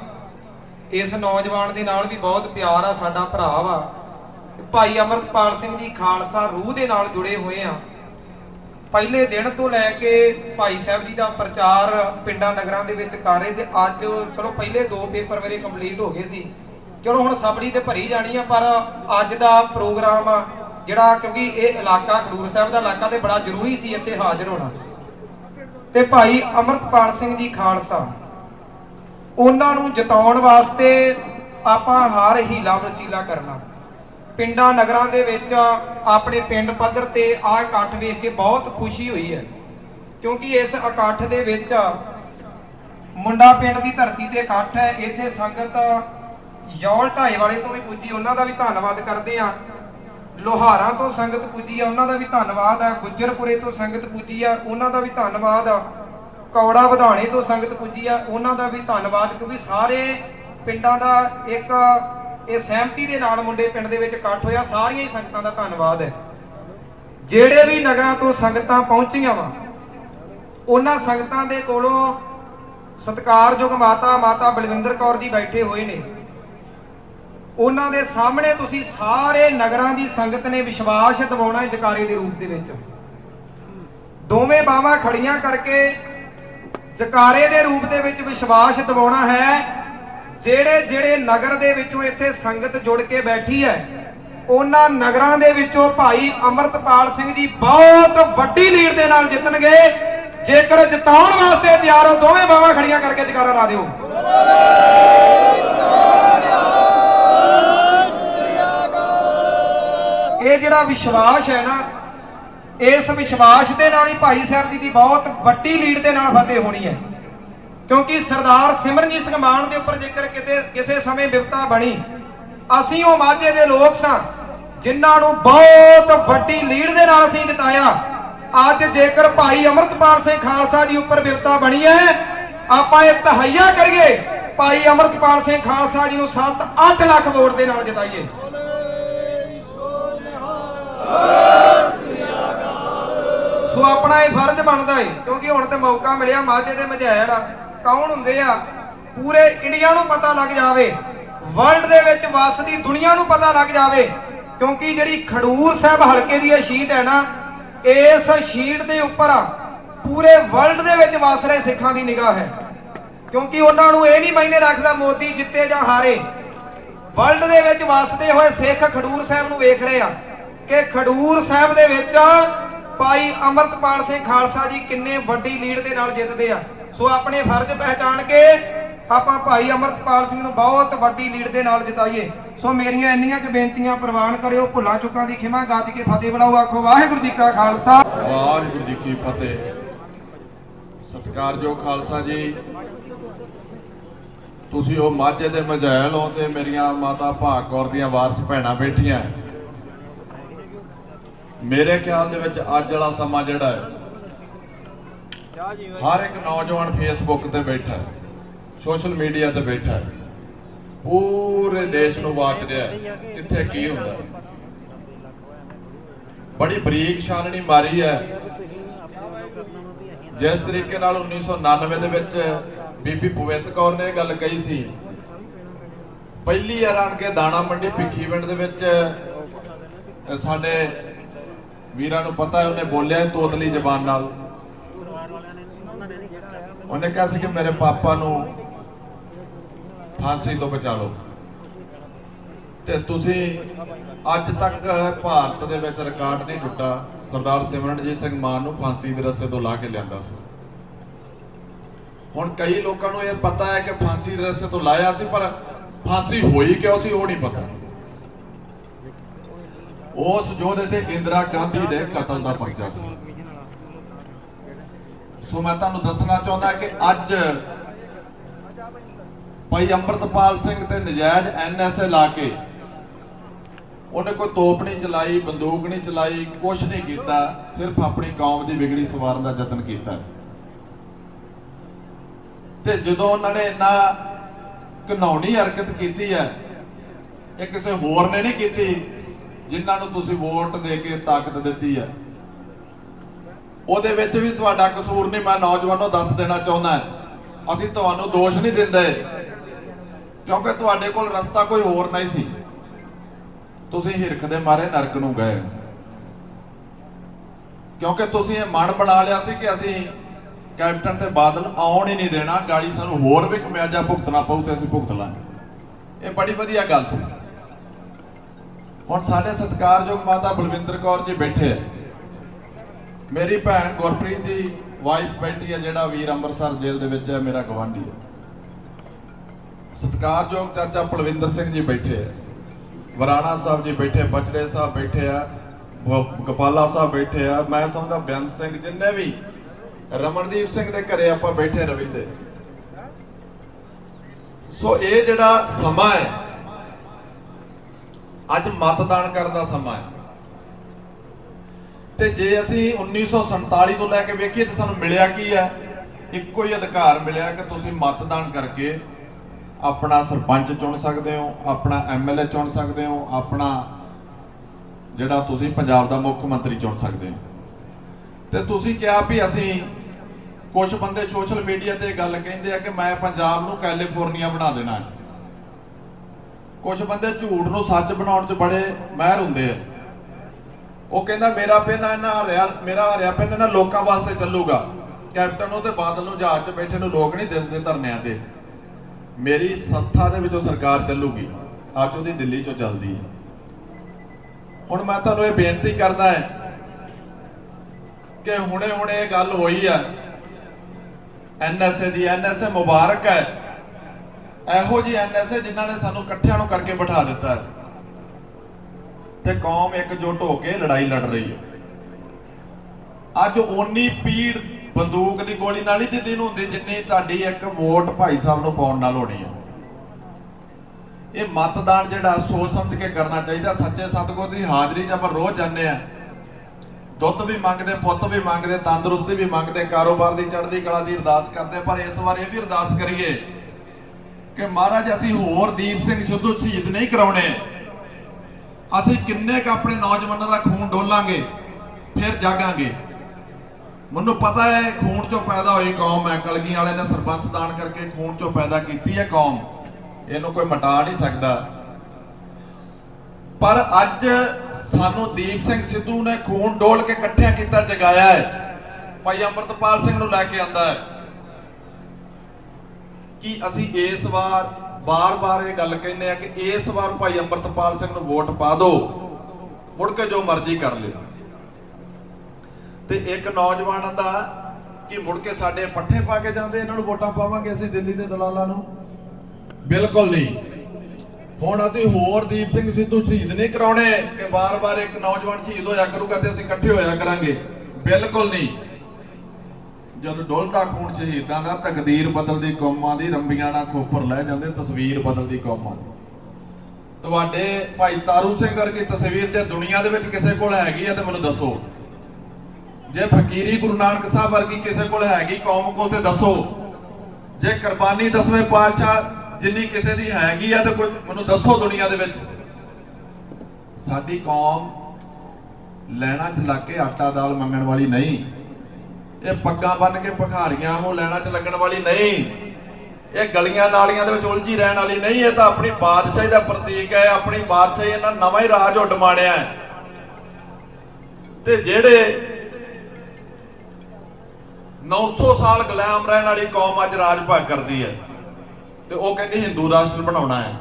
ਇਸ ਨੌਜਵਾਨ ਦੇ ਨਾਲ ਵੀ ਬਹੁਤ ਪਿਆਰ ਆ, ਸਾਡਾ ਭਰਾ ਵਾ। ਭਾਈ ਅਮਰਤਪਾਲ ਸਿੰਘ ਜੀ ਖਾਲਸਾ ਰੂਹ ਦੇ ਨਾਲ ਜੁੜੇ ਹੋਏ ਆ। ਪਹਿਲੇ ਦਿਨ ਤੋਂ ਲੈ ਕੇ ਭਾਈ ਸਾਹਿਬ ਜੀ ਦਾ ਪ੍ਰਚਾਰ ਪਿੰਡਾਂ ਨਗਰਾਂ ਦੇ ਵਿੱਚ ਕਰ ਰਹੇ ਤੇ ਅੱਜ ਚਲੋ ਪਹਿਲੇ ਦੋ ਪੇਪਰ ਮੇਰੇ ਕੰਪਲੀਟ ਹੋ ਗਏ ਸੀ। ਚਲੋ ਹੁਣ ਸਬੜੀ ਤੇ ਭਰੀ ਜਾਣੀ ਆ, ਪਰ ਅੱਜ ਦਾ ਪ੍ਰੋਗਰਾਮ ਜਿਹੜਾ ਕਿਉਂਕਿ ਇਹ ਇਲਾਕਾ ਖਡੂਰ ਸਾਹਿਬ ਦਾ ਇਲਾਕਾ ਤੇ ਬੜਾ ਜ਼ਰੂਰੀ ਸੀ ਇੱਥੇ ਹਾਜ਼ਰ ਹੋਣਾ। ਤੇ ਭਾਈ ਅਮਰਤਪਾਲ ਸਿੰਘ ਜੀ ਖਾਲਸਾ, ਉਹਨਾਂ ਨੂੰ ਜਿਤਾਉਣ ਵਾਸਤੇ ਆਪਾਂ ਹਰ ਹੀਲਾ ਵਸੀਲਾ ਕਰਨਾ। ਪਿੰਡਾਂ ਨਗਰਾਂ ਦੇ ਵਿੱਚ ਆਪਣੇ ਪਿੰਡ ਪੱਧਰ ਤੇ ਆਹ ਇਕੱਠ ਵੇਖ ਕੇ ਬਹੁਤ ਖੁਸ਼ੀ ਹੋਈ ਹੈ। ਕਿਉਂਕਿ ਇਸ ਇਕੱਠ ਦੇ ਵਿੱਚ ਮੁੰਡਾ ਪਿੰਡ ਦੀ ਧਰਤੀ ਤੇ ਇਕੱਠ ਹੈ। ਇੱਥੇ ਸੰਗਤ ਯੌਲ ਢਾਈ ਵਾਲੇ ਤੋਂ ਵੀ ਪੁੱਜੀ, ਉਹਨਾਂ ਦਾ ਵੀ ਧੰਨਵਾਦ ਕਰਦੇ ਆ ਲੋਹਾਰਾਂ ਤੋਂ ਸੰਗਤ ਪੁੱਜੀ ਆ, ਉਹਨਾਂ ਦਾ ਵੀ ਧੰਨਵਾਦ ਆ। ਗੁੱਜਰਪੁਰੇ ਤੋਂ ਸੰਗਤ ਪੁੱਜੀ ਆ, ਉਹਨਾਂ ਦਾ ਵੀ ਧੰਨਵਾਦ ਆ। ਕੌੜਾ ਵਧਾਣੇ ਤੋਂ ਸੰਗਤ ਪੁੱਜੀ ਆ, ਉਹਨਾਂ ਦਾ ਵੀ ਧੰਨਵਾਦ, ਕਿਉਂਕਿ ਸਾਰੇ ਪਿੰਡਾਂ ਦਾ ਇੱਕ ਇਹ ਸਹਿਮਤੀ ਦੇ ਨਾਲ ਮੁੰਡੇ ਪਿੰਡ ਦੇ ਵਿੱਚ ਇਕੱਠ ਹੋਇਆ। ਸਾਰੀਆਂ ਹੀ ਸੰਗਤਾਂ ਦਾ ਧੰਨਵਾਦ ਹੈ। ਜਿਹੜੇ ਵੀ ਨਗਰਾਂ ਤੋਂ ਸੰਗਤਾਂ ਪਹੁੰਚੀਆਂ ਵਾ, ਉਹਨਾਂ ਸੰਗਤਾਂ ਦੇ ਕੋਲੋਂ ਸਤਿਕਾਰਯੋਗ ਮਾਤਾ ਮਾਤਾ ਬਲਵਿੰਦਰ ਕੌਰ ਜੀ ਬੈਠੇ ਹੋਏ ਨੇ। ਉਹਨਾਂ ਦੇ ਸਾਹਮਣੇ ਤੁਸੀਂ ਸਾਰੇ ਨਗਰਾਂ ਦੀ ਸੰਗਤ ਨੇ ਵਿਸ਼ਵਾਸ ਦਿਵਾਉਣਾ ਹੈ ਜਕਾਰੇ ਦੇ ਰੂਪ ਦੇ ਵਿੱਚ। ਦੋਵੇਂ ਬਾਹਾਂ ਖੜੀਆਂ ਕਰਕੇ ਜਕਾਰੇ ਦੇ ਰੂਪ ਦੇ ਵਿੱਚ ਵਿਸ਼ਵਾਸ ਦਿਵਾਉਣਾ ਹੈ। ਜਿਹੜੇ ਜਿਹੜੇ ਨਗਰ ਦੇ ਵਿੱਚੋਂ ਇੱਥੇ ਸੰਗਤ ਜੁੜ ਕੇ ਬੈਠੀ ਹੈ, ਉਹਨਾਂ ਨਗਰਾਂ ਦੇ ਵਿੱਚੋਂ ਭਾਈ ਅਮਰਤਪਾਲ ਸਿੰਘ ਜੀ ਬਹੁਤ ਵੱਡੀ ਲੀਡ ਦੇ ਨਾਲ ਜਿੱਤਣਗੇ। ਜੇਕਰ ਜਿਤਾਉਣ ਵਾਸਤੇ ਤਿਆਰ ਹੋ, ਦੋਵੇਂ ਬਾਹਾਂ ਖੜੀਆਂ ਕਰਕੇ ਜਕਾਰਾ ਲਾ ਦਿਓ। ਇਹ ਜਿਹੜਾ ਵਿਸ਼ਵਾਸ ਹੈ ਨਾ, ਇਸ ਵਿਸ਼ਵਾਸ ਦੇ ਨਾਲ ਹੀ ਭਾਈ ਸਾਹਿਬ ਜੀ ਦੀ ਬਹੁਤ ਵੱਡੀ ਲੀਡ ਦੇ ਨਾਲ ਫਤਿਹ ਹੋਣੀ ਹੈ। ਕਿਉਂਕਿ ਸਰਦਾਰ ਸਿਮਰਨਜੀਤ ਸਿੰਘ ਮਾਨ ਦੇ ਉੱਪਰ ਜੇਕਰ ਕਿਤੇ ਕਿਸੇ ਸਮੇਂ ਵਿਪਤਾ ਬਣੀ, ਅਸੀਂ ਉਹ ਮਾਝੇ ਦੇ ਲੋਕ ਸਾਂ, ਜਿਨ੍ਹਾਂ ਨੂੰ ਬਹੁਤ ਵੱਡੀ ਲੀਡ ਦੇ ਨਾਲ ਅਸੀਂ ਜਿਤਾਇਆ ਅੱਜ ਜੇਕਰ ਭਾਈ ਅਮਰਤਪਾਲ ਸਿੰਘ ਖਾਲਸਾ ਜੀ ਉੱਪਰ ਵਿਪਤਾ ਬਣੀ ਹੈ, ਆਪਾਂ ਇਹ ਤਹਈਆ ਕਰੀਏ, ਭਾਈ ਅਮਰਤਪਾਲ ਸਿੰਘ ਖਾਲਸਾ ਜੀ ਨੂੰ 7-8 ਲੱਖ ਵੋਟ ਦੇ ਨਾਲ ਜਿਤਾਈਏ। ਸੋ ਆਪਣਾ ਇਹ ਫਰਜ਼ ਬਣਦਾ ਏ, ਕਿਉਂਕਿ ਹੁਣ ਤੇ ਮੌਕਾ ਮਿਲਿਆ ਮਾਝੇ ਦੇ ਮਝੈੜ ਆ। ਕੌਣ ਹੁੰਦੇ ਆ? ਪੂਰੇ ਇੰਡੀਆ ਨੂੰ ਪਤਾ ਲੱਗ ਜਾਵੇ। ਵਰਲਡ ਦੇ ਵਿੱਚ ਵਸਦੀ ਦੁਨੀਆ ਨੂੰ ਪਤਾ ਲੱਗ ਜਾਵੇ। ਕਿਉਂਕਿ ਜਿਹੜੀ ਖਡੂਰ ਸਾਹਿਬ ਹਲਕੇ ਦੀ ਇਹ ਸ਼ੀਟ ਹੈ ਨਾ, ਇਸ ਸ਼ੀਟ ਦੇ ਉੱਪਰ ਪੂਰੇ ਵਰਲਡ ਦੇ ਵਿੱਚ ਵਸ ਰਹੇ ਸਿੱਖਾਂ ਦੀ ਨਿਗਾਹ ਹੈ। ਕਿਉਂਕਿ ਉਹਨਾਂ ਨੂੰ ਇਹ ਨਹੀਂ ਮਾਇਨੇ ਰੱਖਦਾ ਮੋਦੀ ਜਿੱਤੇ ਜਾਂ ਹਾਰੇ। ਵਰਲਡ ਦੇ ਵਿੱਚ ਵਸਦੇ ਹੋਏ ਸਿੱਖ ਖਡੂਰ ਸਾਹਿਬ ਨੂੰ ਵੇਖ ਰਹੇ ਆ ਕਿ ਖਡੂਰ ਸਾਹਿਬ ਦੇ ਵਿੱਚ ਭਾਈ ਅਮਰਤਪਾਲ ਸਿੰਘ ਖਾਲਸਾ ਜੀ ਕਿੰਨੇ ਵੱਡੀ ਲੀਡ ਦੇ ਨਾਲ ਜਿੱਤਦੇ ਆ। ਸੋ ਆਪਣੇ ਫਰਜ਼ ਪਹਿਚਾਣ ਕੇ ਆਪਾਂ ਭਾਈ ਅਮਰਤਪਾਲ ਸਿੰਘ ਨੂੰ ਬਹੁਤ ਵੱਡੀ ਲੀਡ ਦੇ ਨਾਲ ਜਿਤਾਈਏ। ਸੋ ਮੇਰੀਆਂ ਇੰਨੀਆਂ ਕਿ ਬੇਨਤੀਆਂ ਪ੍ਰਵਾਨ ਕਰਿਓ, ਭੁੱਲਾਂ ਚੁੱਕਾਂ ਦੀ ਖਿਮਾ ਗੱਜ ਕੇ ਫਤਿਹ ਬੁਲਾਓ ਆਖੋ ਵਾਹਿਗੁਰੂ ਜੀ ਕਾ ਖਾਲਸਾ। ਵਾਹਿਗੁਰੂ ਜੀ ਕੀ ਫਤਿਹ। ਸਤਿਕਾਰਯੋਗ ਖਾਲਸਾ ਜੀ, ਤੁਸੀਂ ਉਹ ਮਾਝੇ ਦੇ ਮਝੈਲ ਹੋ ਤੇ ਮੇਰੀਆਂ ਮਾਤਾ ਭਾਗ ਕੌਰ ਦੀਆਂ ਵਾਰਸ ਭੈਣਾਂ ਬੈਠੀਆਂ। ਮੇਰੇ ਖਿਆਲ ਦੇ ਵਿੱਚ ਅੱਜ ਵਾਲਾ ਸਮਾਂ ਜਿਹੜਾ ਹੈ ਹਰ ਇੱਕ ਨੌਜਵਾਨ ਫੇਸਬੁੱਕ ਤੇ ਬੈਠਾ ਹੈ ਸੋਸ਼ਲ ਮੀਡੀਆ ਤੇ ਬੈਠਾ ਹੈ। ਪੂਰੇ ਦੇਸ਼ ਨੂੰ ਵਾਚ ਰਿਹਾ ਹੈ, ਕਿੱਥੇ ਕੀ ਹੁੰਦਾ ਬੜੀ ਬਰੀਕ ਛਾਨਣੀ ਮਾਰੀ ਹੈ। ਜਿਸ ਤਰੀਕੇ ਨਾਲ 1999 ਦੇ ਵਿੱਚ ਬੀਬੀ ਭੁਵਿੰਦਰ ਕੌਰ ਨੇ ਇਹ ਗੱਲ ਕਹੀ ਸੀ, ਪਹਿਲੀ ਵਾਰ ਆਣ ਕੇ ਦਾਣਾ ਮੰਡੀ ਭਿੱਖੀਵਿੰਡ ਦੇ ਵਿੱਚ ਸਾਡੇ ਵੀਰਾਂ ਨੂੰ ਪਤਾ ਹੈ, ਉਹਨੇ ਬੋਲਿਆ ਤੋਤਲੀ ਜ਼ਬਾਨ ਨਾਲ। ਉਹਨੇ ਕਿਹਾ ਸੀ ਕਿ ਮੇਰੇ ਪਾਪਾ ਨੂੰ ਫਾਂਸੀ ਤੋਂ ਬਚਾ ਲਓ। ਤੇ ਤੁਸੀਂ ਅੱਜ ਤੱਕ ਭਾਰਤ ਦੇ ਵਿੱਚ ਰਿਕਾਰਡ ਨਹੀਂ ਟੁੱਟਾ। ਸਰਦਾਰ ਸਿਮਰਨਜੀਤ ਸਿੰਘ ਮਾਨ ਨੂੰ ਫਾਂਸੀ ਦੇ ਰਸਤੇ ਤੋਂ ਲਾ ਕੇ ਲਿਆਂਦਾ ਸੀ। ਹੁਣ ਕਈ ਲੋਕਾਂ ਨੂੰ ਇਹ ਪਤਾ ਹੈ ਕਿ ਫਾਂਸੀ ਦੇ ਰਸਤੇ ਤੋਂ ਲਾਇਆ ਸੀ, ਪਰ ਫਾਂਸੀ ਹੋਈ ਕਿਉਂ ਸੀ ਉਹ ਨਹੀਂ ਪਤਾ। ਉਸ ਯੋਧੇ ਤੇ ਇੰਦਰਾ ਗਾਂਧੀ ਦੇ ਕਤਲ ਦਾ ਪਰਚਾ ਸੀ। ਸੋ ਮੈਂ ਤੁਹਾਨੂੰ ਦੱਸਣਾ ਚਾਹੁੰਦਾ ਕਿ ਅੱਜ ਭਾਈ ਅੰਮ੍ਰਿਤਪਾਲ ਸਿੰਘ ਤੇ ਨਜਾਇਜ਼ ਐਨਐਸਏ ਲਾ ਕੇ ਉਹਨੇ ਕੋਈ ਤੋਪ ਨਹੀਂ ਚਲਾਈ, ਬੰਦੂਕ ਨਹੀਂ ਚਲਾਈ ਕੁਝ ਨਹੀਂ ਕੀਤਾ, ਸਿਰਫ ਆਪਣੀ ਕੌਮ ਦੀ ਵਿਗੜੀ ਸਵਾਰਨ ਦਾ ਯਤਨ ਕੀਤਾ। ਤੇ ਜਦੋਂ ਉਹਨਾਂ ਨੇ ਇੰਨਾ ਘਨੌਣੀ ਹਰਕਤ ਕੀਤੀ ਹੈ, ਇਹ ਕਿਸੇ ਹੋਰ ਨੇ ਨਹੀਂ ਕੀਤੀ, ਜਿਨ੍ਹਾਂ ਨੂੰ ਤੁਸੀਂ ਵੋਟ ਦੇ ਕੇ ਤਾਕਤ ਦਿੱਤੀ ਹੈ। ਉਹਦੇ ਵਿੱਚ ਵੀ ਤੁਹਾਡਾ ਕਸੂਰ ਨਹੀਂ, ਮੈਂ ਨੌਜਵਾਨੋ ਦੱਸ ਦੇਣਾ ਚਾਹੁੰਦਾ ਅਸੀਂ ਤੁਹਾਨੂੰ ਦੋਸ਼ ਨਹੀਂ ਦਿੰਦੇ, ਕਿਉਂਕਿ ਤੁਹਾਡੇ ਕੋਲ ਰਸਤਾ ਕੋਈ ਹੋਰ ਨਹੀਂ ਸੀ। ਤੁਸੀਂ ਹਿਰਖ ਦੇ ਮਾਰੇ ਨਰਕ ਨੂੰ ਗਏ। ਕਿਉਂਕਿ ਤੁਸੀਂ ਇਹ ਮਨ ਬਣਾ ਲਿਆ ਸੀ ਕਿ ਅਸੀਂ ਕੈਪਟਨ ਤੇ ਬਾਦਲ ਆਉਣ ਹੀ ਨਹੀਂ ਦੇਣਾ, ਗਾੜੀ ਸਾਨੂੰ ਹੋਰ ਵੀ ਖਮਿਆਜਾ ਭੁਗਤਣਾ ਪਊ ਤੇ ਅਸੀਂ ਭੁਗਤ ਲਾਂਗੇ। ਇਹ ਬੜੀ ਵਧੀਆ ਗੱਲ ਸੀ। ਹੁਣ ਸਾਡੇ ਸਤਿਕਾਰਯੋਗ ਮਾਤਾ ਬਲਵਿੰਦਰ ਕੌਰ ਜੀ ਬੈਠੇ ਆ। ਮੇਰੀ ਭੈਣ ਗੁਰਪ੍ਰੀਤ ਦੀ ਵਾਈਫ ਬੈਠੀ ਹੈ, ਜਿਹੜਾ ਵੀਰ ਅੰਮ੍ਰਿਤਸਰ ਜੇਲ੍ਹ ਦੇ ਵਿੱਚ ਹੈ, ਮੇਰਾ ਗਵਾਂਢੀ ਹੈ। ਸਤਿਕਾਰਯੋਗ ਚਾਚਾ ਪਲਵਿੰਦਰ ਸਿੰਘ ਜੀ ਬੈਠੇ ਹੈ ਵਰਾਣਾ ਸਾਹਿਬ ਜੀ ਬੈਠੇ ਬਚੜੇ ਸਾਹਿਬ ਬੈਠੇ ਆ ਗੋਪਾਲਾ ਸਾਹਿਬ ਬੈਠੇ ਆ ਮੈਂ ਸਮਝਦਾ ਬੇਅੰਤ ਸਿੰਘ ਜਿੰਨੇ ਵੀ ਰਮਨਦੀਪ ਸਿੰਘ ਦੇ ਘਰੇ ਆਪਾਂ ਬੈਠੇ ਰਵੀ ਰਵਿੰਦੇ ਸੋ ਇਹ ਜਿਹੜਾ ਸਮਾਂ ਹੈ, ਅੱਜ ਮਤਦਾਨ ਕਰਨ ਦਾ ਸਮਾਂ ਹੈ। ਤੇ ਜੇ ਅਸੀਂ 1947 ਤੋਂ ਲੈ ਕੇ ਵੇਖੀਏ ਤਾਂ ਸਾਨੂੰ ਮਿਲਿਆ ਕੀ ਹੈ ਇੱਕੋ ਹੀ ਅਧਿਕਾਰ ਮਿਲਿਆ ਕਿ ਤੁਸੀਂ ਮਤਦਾਨ ਕਰਕੇ ਆਪਣਾ ਸਰਪੰਚ ਚੁਣ ਸਕਦੇ ਹੋ, ਆਪਣਾ ਐਮਐਲਏ ਚੁਣ ਸਕਦੇ ਹੋ, ਆਪਣਾ ਜਿਹੜਾ ਤੁਸੀਂ ਪੰਜਾਬ ਦਾ ਮੁੱਖ ਮੰਤਰੀ ਚੁਣ ਸਕਦੇ ਹੋ। ਤੇ ਤੁਸੀਂ ਕਿਹਾ ਵੀ ਅਸੀਂ ਕੁਝ ਬੰਦੇ ਸੋਸ਼ਲ ਮੀਡੀਆ ਤੇ ਗੱਲ ਕਹਿੰਦੇ ਆ ਕਿ ਮੈਂ ਪੰਜਾਬ ਨੂੰ ਕੈਲੀਫੋਰਨੀਆ ਬਣਾ ਦੇਣਾ ਹੈ। ਕੁਝ ਬੰਦੇ ਝੂਠ ਨੂੰ ਸੱਚ ਬਣਾਉਣ 'ਚ ਬੜੇ ਮਾਹਿਰ ਹੁੰਦੇ ਆ। ਉਹ ਕਹਿੰਦਾ, ਮੇਰਾ ਪਿੰਨ ਇਹਨਾਂ ਹਰਿਆ, ਮੇਰਾ ਹਰਿਆ ਪਿੰਨ ਇਹਨਾਂ ਲੋਕਾਂ ਵਾਸਤੇ ਚੱਲੂਗਾ। ਕੈਪਟਨ ਨੂੰ ਤੇ ਬਾਦਲ ਨੂੰ ਜਹਾਜ਼ 'ਚ ਬੈਠੇ ਨੂੰ ਲੋਕ ਨਹੀਂ ਦਿਸਦੇ ਧਰਨਿਆਂ ਤੇ। ਮੇਰੀ ਸੰਸਥਾ ਦੇ ਵਿੱਚੋਂ ਸਰਕਾਰ ਚੱਲੂਗੀ। ਅੱਜ ਉਹਦੀ ਦਿੱਲੀ 'ਚੋਂ ਚੱਲਦੀ ਹੈ। ਹੁਣ ਮੈਂ ਤੁਹਾਨੂੰ ਇਹ ਬੇਨਤੀ ਕਰਦਾ ਹੈ ਕਿ ਹੁਣੇ ਹੁਣੇ ਇਹ ਗੱਲ ਹੋਈ ਹੈ। ਐਨਐਸਏ ਦੀ ਐਨਐਸਏ ਮੁਬਾਰਕ ਹੈ। ਇਹੋ ਜੀ ਐਨਐਸਏ ਜਿਨ੍ਹਾਂ ਨੇ ਸਾਨੂੰ ਇਕੱਠਿਆਂ ਨੂੰ ਕਰਕੇ ਬਿਠਾ ਦਿੱਤਾ ਹੈ। ਤੇ ਕੌਮ ਇਕਜੁੱਟ ਹੋ ਕੇ ਲੜਾਈ ਲੜ ਰਹੀ ਹੈ। ਅੱਜ ਓਨੀ ਪੀੜ ਬੰਦੂਕ ਦੀ ਗੋਲੀ ਨਾਲ ਹੀ ਦਿੱਲੀ ਨੂੰ ਹੁੰਦੀ, ਜਿੰਨੀ ਤੁਹਾਡੀ ਇੱਕ ਵੋਟ ਭਾਈ ਸਾਹਿਬ ਨੂੰ ਪਾਉਣ ਨਾਲ ਹੋਣੀ ਹੈ। ਇਹ ਮਤਦਾਨ ਜਿਹੜਾ, ਸੋਚ ਸਮਝ ਕੇ ਕਰਨਾ ਚਾਹੀਦਾ। ਸੱਚੇ ਸਤਗੁਰ ਦੀ ਹਾਜ਼ਰੀ 'ਚ ਆਪਾਂ ਰੋਜ਼ ਜਾਂਦੇ ਆ ਦੁੱਧ ਵੀ ਮੰਗਦੇ, ਪੁੱਤ ਵੀ ਮੰਗਦੇ, ਤੰਦਰੁਸਤੀ ਵੀ ਮੰਗਦੇ, ਕਾਰੋਬਾਰ ਦੀ ਚੜ੍ਹਦੀ ਕਲਾ ਦੀ ਅਰਦਾਸ ਕਰਦੇ ਪਰ ਇਸ ਵਾਰ ਇਹ ਵੀ ਅਰਦਾਸ ਕਰੀਏ ਕਿ ਮਹਾਰਾਜ, ਅਸੀਂ ਹੋਰ ਦੀਪ ਸਿੰਘ ਸਿੱਧੂ ਸ਼ਹੀਦ ਨਹੀਂ ਕਰਾਉਣੇ। ਅਸੀਂ ਕਿੰਨੇ ਕ ਆਪਣੇ ਨੌਜਵਾਨਾਂ ਦਾ ਖੂਨ ਡੋਲਾਂਗੇ, ਫਿਰ ਜਾਗਾਂਗੇ। ਮੈਨੂੰ ਪਤਾ ਹੈ, ਖੂਨ ਚੋਂ ਪੈਦਾ ਹੋਈ ਕੌਮ ਹੈ ਕਲਗੀ ਵਾਲੇ ਨੇ ਸਰਪੰਚ ਦਾਨ ਕਰਕੇ ਖੂਨ ਚੋਂ ਪੈਦਾ ਕੀਤੀ ਹੈ ਕੌਮ। ਇਹਨੂੰ ਕੋਈ ਮਟਾ ਨਹੀਂ ਸਕਦਾ। ਪਰ ਅੱਜ ਸਾਨੂੰ ਦੀਪ ਸਿੰਘ ਸਿੱਧੂ ਨੇ ਖੂਨ ਡੋਲ ਕੇ ਇਕੱਠਿਆਂ ਕੀਤਾ, ਜਗਾਇਆ ਹੈ। ਭਾਈ ਅੰਮ੍ਰਿਤਪਾਲ ਸਿੰਘ ਨੂੰ ਲੈ ਕੇ ਆਂਦਾ ਹੈ ਕਿ ਅਸੀਂ ਇਸ ਵਾਰ ਬਾਰ-ਬਾਰ ਇਹ ਗੱਲ ਕਹਿੰਦੇ ਆ ਕਿ ਇਸ ਵਾਰ ਭਾਈ ਅੰਮ੍ਰਿਤਪਾਲ ਸਿੰਘ ਨੂੰ ਵੋਟ ਪਾ ਦਿਓ, ਮੁੜ ਕੇ ਜੋ ਮਰਜ਼ੀ ਕਰ ਲਿਓ। ਤੇ ਇੱਕ ਨੌਜਵਾਨ ਦਾ ਕਿ ਮੁੜ ਕੇ ਸਾਡੇ ਪੱਠੇ ਪਾ ਕੇ ਜਾਂਦੇ, ਇਹਨਾਂ ਨੂੰ ਵੋਟਾਂ ਪਾਵਾਂਗੇ ਅਸੀਂ ਦਿੱਲੀ ਦੇ ਦਲਾਲਾਂ ਨੂੰ? ਬਿਲਕੁਲ ਨਹੀਂ। ਹੁਣ ਅਸੀਂ ਹੋਰ ਦੀਪ ਸਿੰਘ ਸਿੱਧੂ ਸ਼ਹੀਦ ਨਹੀਂ ਕਰਾਉਣੇ, ਕਿ ਵਾਰ-ਵਾਰ ਇੱਕ ਨੌਜਵਾਨ ਸ਼ਹੀਦ ਹੋਇਆ ਕਰੂਗਾ ਤੇ ਅਸੀਂ ਇਕੱਠੇ ਹੋਇਆ ਕਰਾਂਗੇ। ਬਿਲਕੁਲ ਨਹੀਂ। ਜਦ ਡੋਲਦਾ ਖੂਨ ਸ਼ਹੀਦਾਂ ਦਾ ਤਕਦੀਰ ਬਦਲਦੀ ਕੌਮਾਂ ਦੀ, ਰੰਬੀਆਂ ਨਾਲ ਖੋਪਰ ਲੈ ਜਾਂਦੇ, ਤਸਵੀਰ ਬਦਲਦੀ ਕੌਮਾਂ ਦੀ। ਤੁਹਾਡੇ ਭਾਈ ਤਾਰੂ ਸਿੰਘ ਵਰਗੀ ਤਸਵੀਰ ਤੇ ਦੁਨੀਆ ਦੇ ਵਿੱਚ ਕਿਸੇ ਕੋਲ ਹੈਗੀ ਆ ਤੇ ਮੈਨੂੰ ਦੱਸੋ। ਜੇ ਫਕੀਰੀ ਗੁਰੂ ਨਾਨਕ ਸਾਹਿਬ ਵਰਗੀ ਕਿਸੇ ਕੋਲ ਹੈਗੀ ਕੌਮ ਕੋਲ ਤੇ ਦੱਸੋ। ਜੇ ਕੁਰਬਾਨੀ ਦਸਵੇਂ ਪਾਤਸ਼ਾਹ ਜਿੰਨੀ ਕਿਸੇ ਦੀ ਹੈਗੀ ਆ ਤੇ ਕੋਈ ਮੈਨੂੰ ਦੱਸੋ ਦੁਨੀਆ ਦੇ ਵਿੱਚ। ਸਾਡੀ ਕੌਮ ਲੈਣਾ ਚਲਾ ਕੇ ਆਟਾ ਦਾਲ ਮੰਗਣ ਵਾਲੀ ਨਹੀਂ। ਇਹ ਪੱਗਾਂ ਬੰਨ ਕੇ ਭਖਾਰੀਆਂ ਨੂੰ ਲੈਣਾ ਚ ਲੱਗਣ ਵਾਲੀ ਨਹੀਂ। ਇਹ ਗਲੀਆਂ ਨਾਲੀਆਂ ਦੇ ਵਿੱਚ ਉਲਝੀ ਰਹਿਣ ਵਾਲੀ ਨਹੀਂ, ਇਹ ਤਾਂ ਆਪਣੀ ਬਾਦਸ਼ਾਹੀ ਦਾ ਪ੍ਰਤੀਕ ਹੈ, ਆਪਣੀ ਬਾਦਸ਼ਾਹੀ ਇਹਨਾਂ ਨਵਾਂ ਹੀ ਰਾਜ ਉੱਡ ਮਾਣਿਆ ਹੈ। ਤੇ ਜਿਹੜੇ 900 ਸਾਲ ਗੁਲਾਮ ਰਹਿਣ ਵਾਲੀ ਕੌਮ ਅੱਜ ਰਾਜ ਭਾਗ ਕਰਦੀ ਹੈ, ਤੇ ਉਹ ਕਹਿੰਦੀ ਹਿੰਦੂ ਰਾਸ਼ਟਰ ਬਣਾਉਣਾ ਹੈ,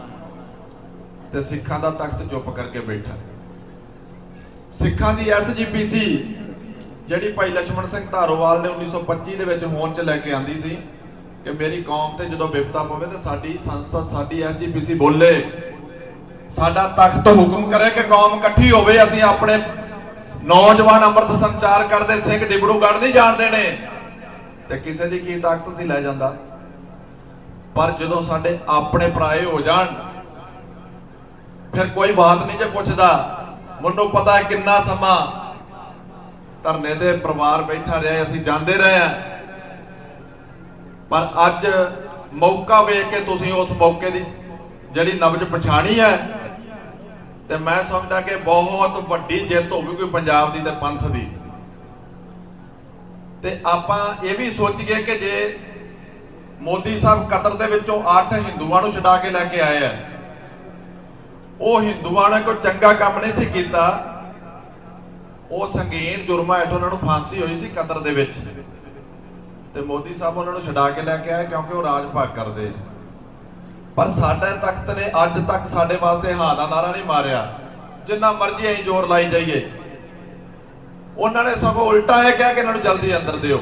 ਤੇ ਸਿੱਖਾਂ ਦਾ ਤਖਤ ਚੁੱਪ ਕਰਕੇ ਬੈਠਾ ਸਿੱਖਾਂ ਦੀ ਐਸਜੀਪੀਸੀ ਜਿਹੜੀ ਭਾਈ ਲక్ష్మణ ਸਿੰਘ ਧਾਰੋਵਾਲ ਨੇ 1925 ਦੇ ਵਿੱਚ ਹੋਂਦ 'ਚ ਲੈ ਕੇ ਆਂਦੀ ਸੀ ਕਿ ਮੇਰੀ ਕੌਮ ਤੇ ਜਦੋਂ ਵਿਪਤਾ ਪਵੇ ਤੇ ਸਾਡੀ ਸੰਸਥਾ, ਸਾਡੀ ਐਸਜੀਪੀਸੀ ਬੋਲੇ। ਸਾਡਾ ਤਖਤ ਹੁਕਮ ਕਰੇ ਕਿ ਕੌਮ ਇਕੱਠੀ ਹੋਵੇ। ਅਸੀਂ ਆਪਣੇ ਨੌਜਵਾਨ ਅੰਮ੍ਰਿਤ ਸੰਚਾਰ ਕਰਦੇ, ਸਿੰਘ ਡਿਬੜੂਗੜ ਨਹੀਂ ਜਾਣ ਦੇਣੇ ਤੇ ਕਿਸੇ ਦੀ ਕੀ ਤਾਕਤ ਸੀ ਲੈ ਜਾਂਦਾ? ਪਰ ਜਦੋਂ ਸਾਡੇ ਆਪਣੇ ਪਰਾਏ ਹੋ ਜਾਣ, ਫਿਰ ਕੋਈ ਬਾਤ ਨਹੀਂ ਜੇ ਪੁੱਛਦਾ। ਮੈਨੂੰ ਪਤਾ ਕਿੰਨਾ ਸਮਾਂ ਧਰਨੇ ਤੇ ਪਰਿਵਾਰ ਬੈਠਾ ਰਿਹਾ ਅਸੀਂ ਜਾਂਦੇ ਰਹੇ ਆ ਪਰ ਅੱਜ ਮੌਕਾ ਵੇਖ ਕੇ ਤੁਸੀਂ ਉਸ ਮੌਕੇ ਦੀ ਜਿਹੜੀ ਨਬਜ ਪਛਾਣੀ ਹੈ, ਤੇ ਮੈਂ ਸਮਝਦਾ ਕਿ ਬਹੁਤ ਵੱਡੀ ਜਿੱਤ ਹੋਵੇਗੀ ਪੰਜਾਬ ਦੀ ਤੇ ਪੰਥ ਦੀ। ਤੇ ਆਪਾਂ ਇਹ ਵੀ ਸੋਚੀਏ ਕਿ ਜੇ ਮੋਦੀ ਸਾਹਿਬ ਕਤਰ ਦੇ ਵਿੱਚੋਂ 8 ਹਿੰਦੂਆਂ ਨੂੰ ਛਡਾ ਕੇ ਲੈ ਕੇ ਆਏ ਆ, ਉਹ ਹਿੰਦੂਆਂ ਨੇ ਕੋਈ ਚੰਗਾ ਕੰਮ ਨਹੀਂ ਸੀ ਕੀਤਾ। ਉਹ ਸੰਗੀਨ ਜੁਰਮਾਂ ਹੇਠ ਉਹਨਾਂ ਨੂੰ ਫਾਂਸੀ ਹੋਈ ਸੀ ਕਤਰ ਦੇ ਵਿੱਚ। ਤੇ ਮੋਦੀ ਸਾਹਿਬ ਉਹਨਾਂ ਨੂੰ ਛਡਾ ਕੇ ਲੈ ਕੇ ਆਏ ਕਿਉਂਕਿ ਉਹ ਰਾਜ ਭਾਗ ਕਰਦੇ। ਪਰ ਸਾਡੇ ਤਖਤ ਨੇ ਅੱਜ ਤੱਕ ਸਾਡੇ ਵਾਸਤੇ ਹਾਂ ਦਾ ਨਾਰਾ ਨਹੀਂ ਮਾਰਿਆ। ਜਿੰਨਾ ਮਰਜ਼ੀ ਅਸੀਂ ਜ਼ੋਰ ਲਾਈ ਜਾਈਏ। ਉਹਨਾਂ ਨੇ ਸਗੋਂ ਉਲਟਾ ਇਹ ਕਹਿ ਕੇ ਇਹਨਾਂ ਨੂੰ ਜਲਦੀ ਅੰਦਰ ਦਿਓ।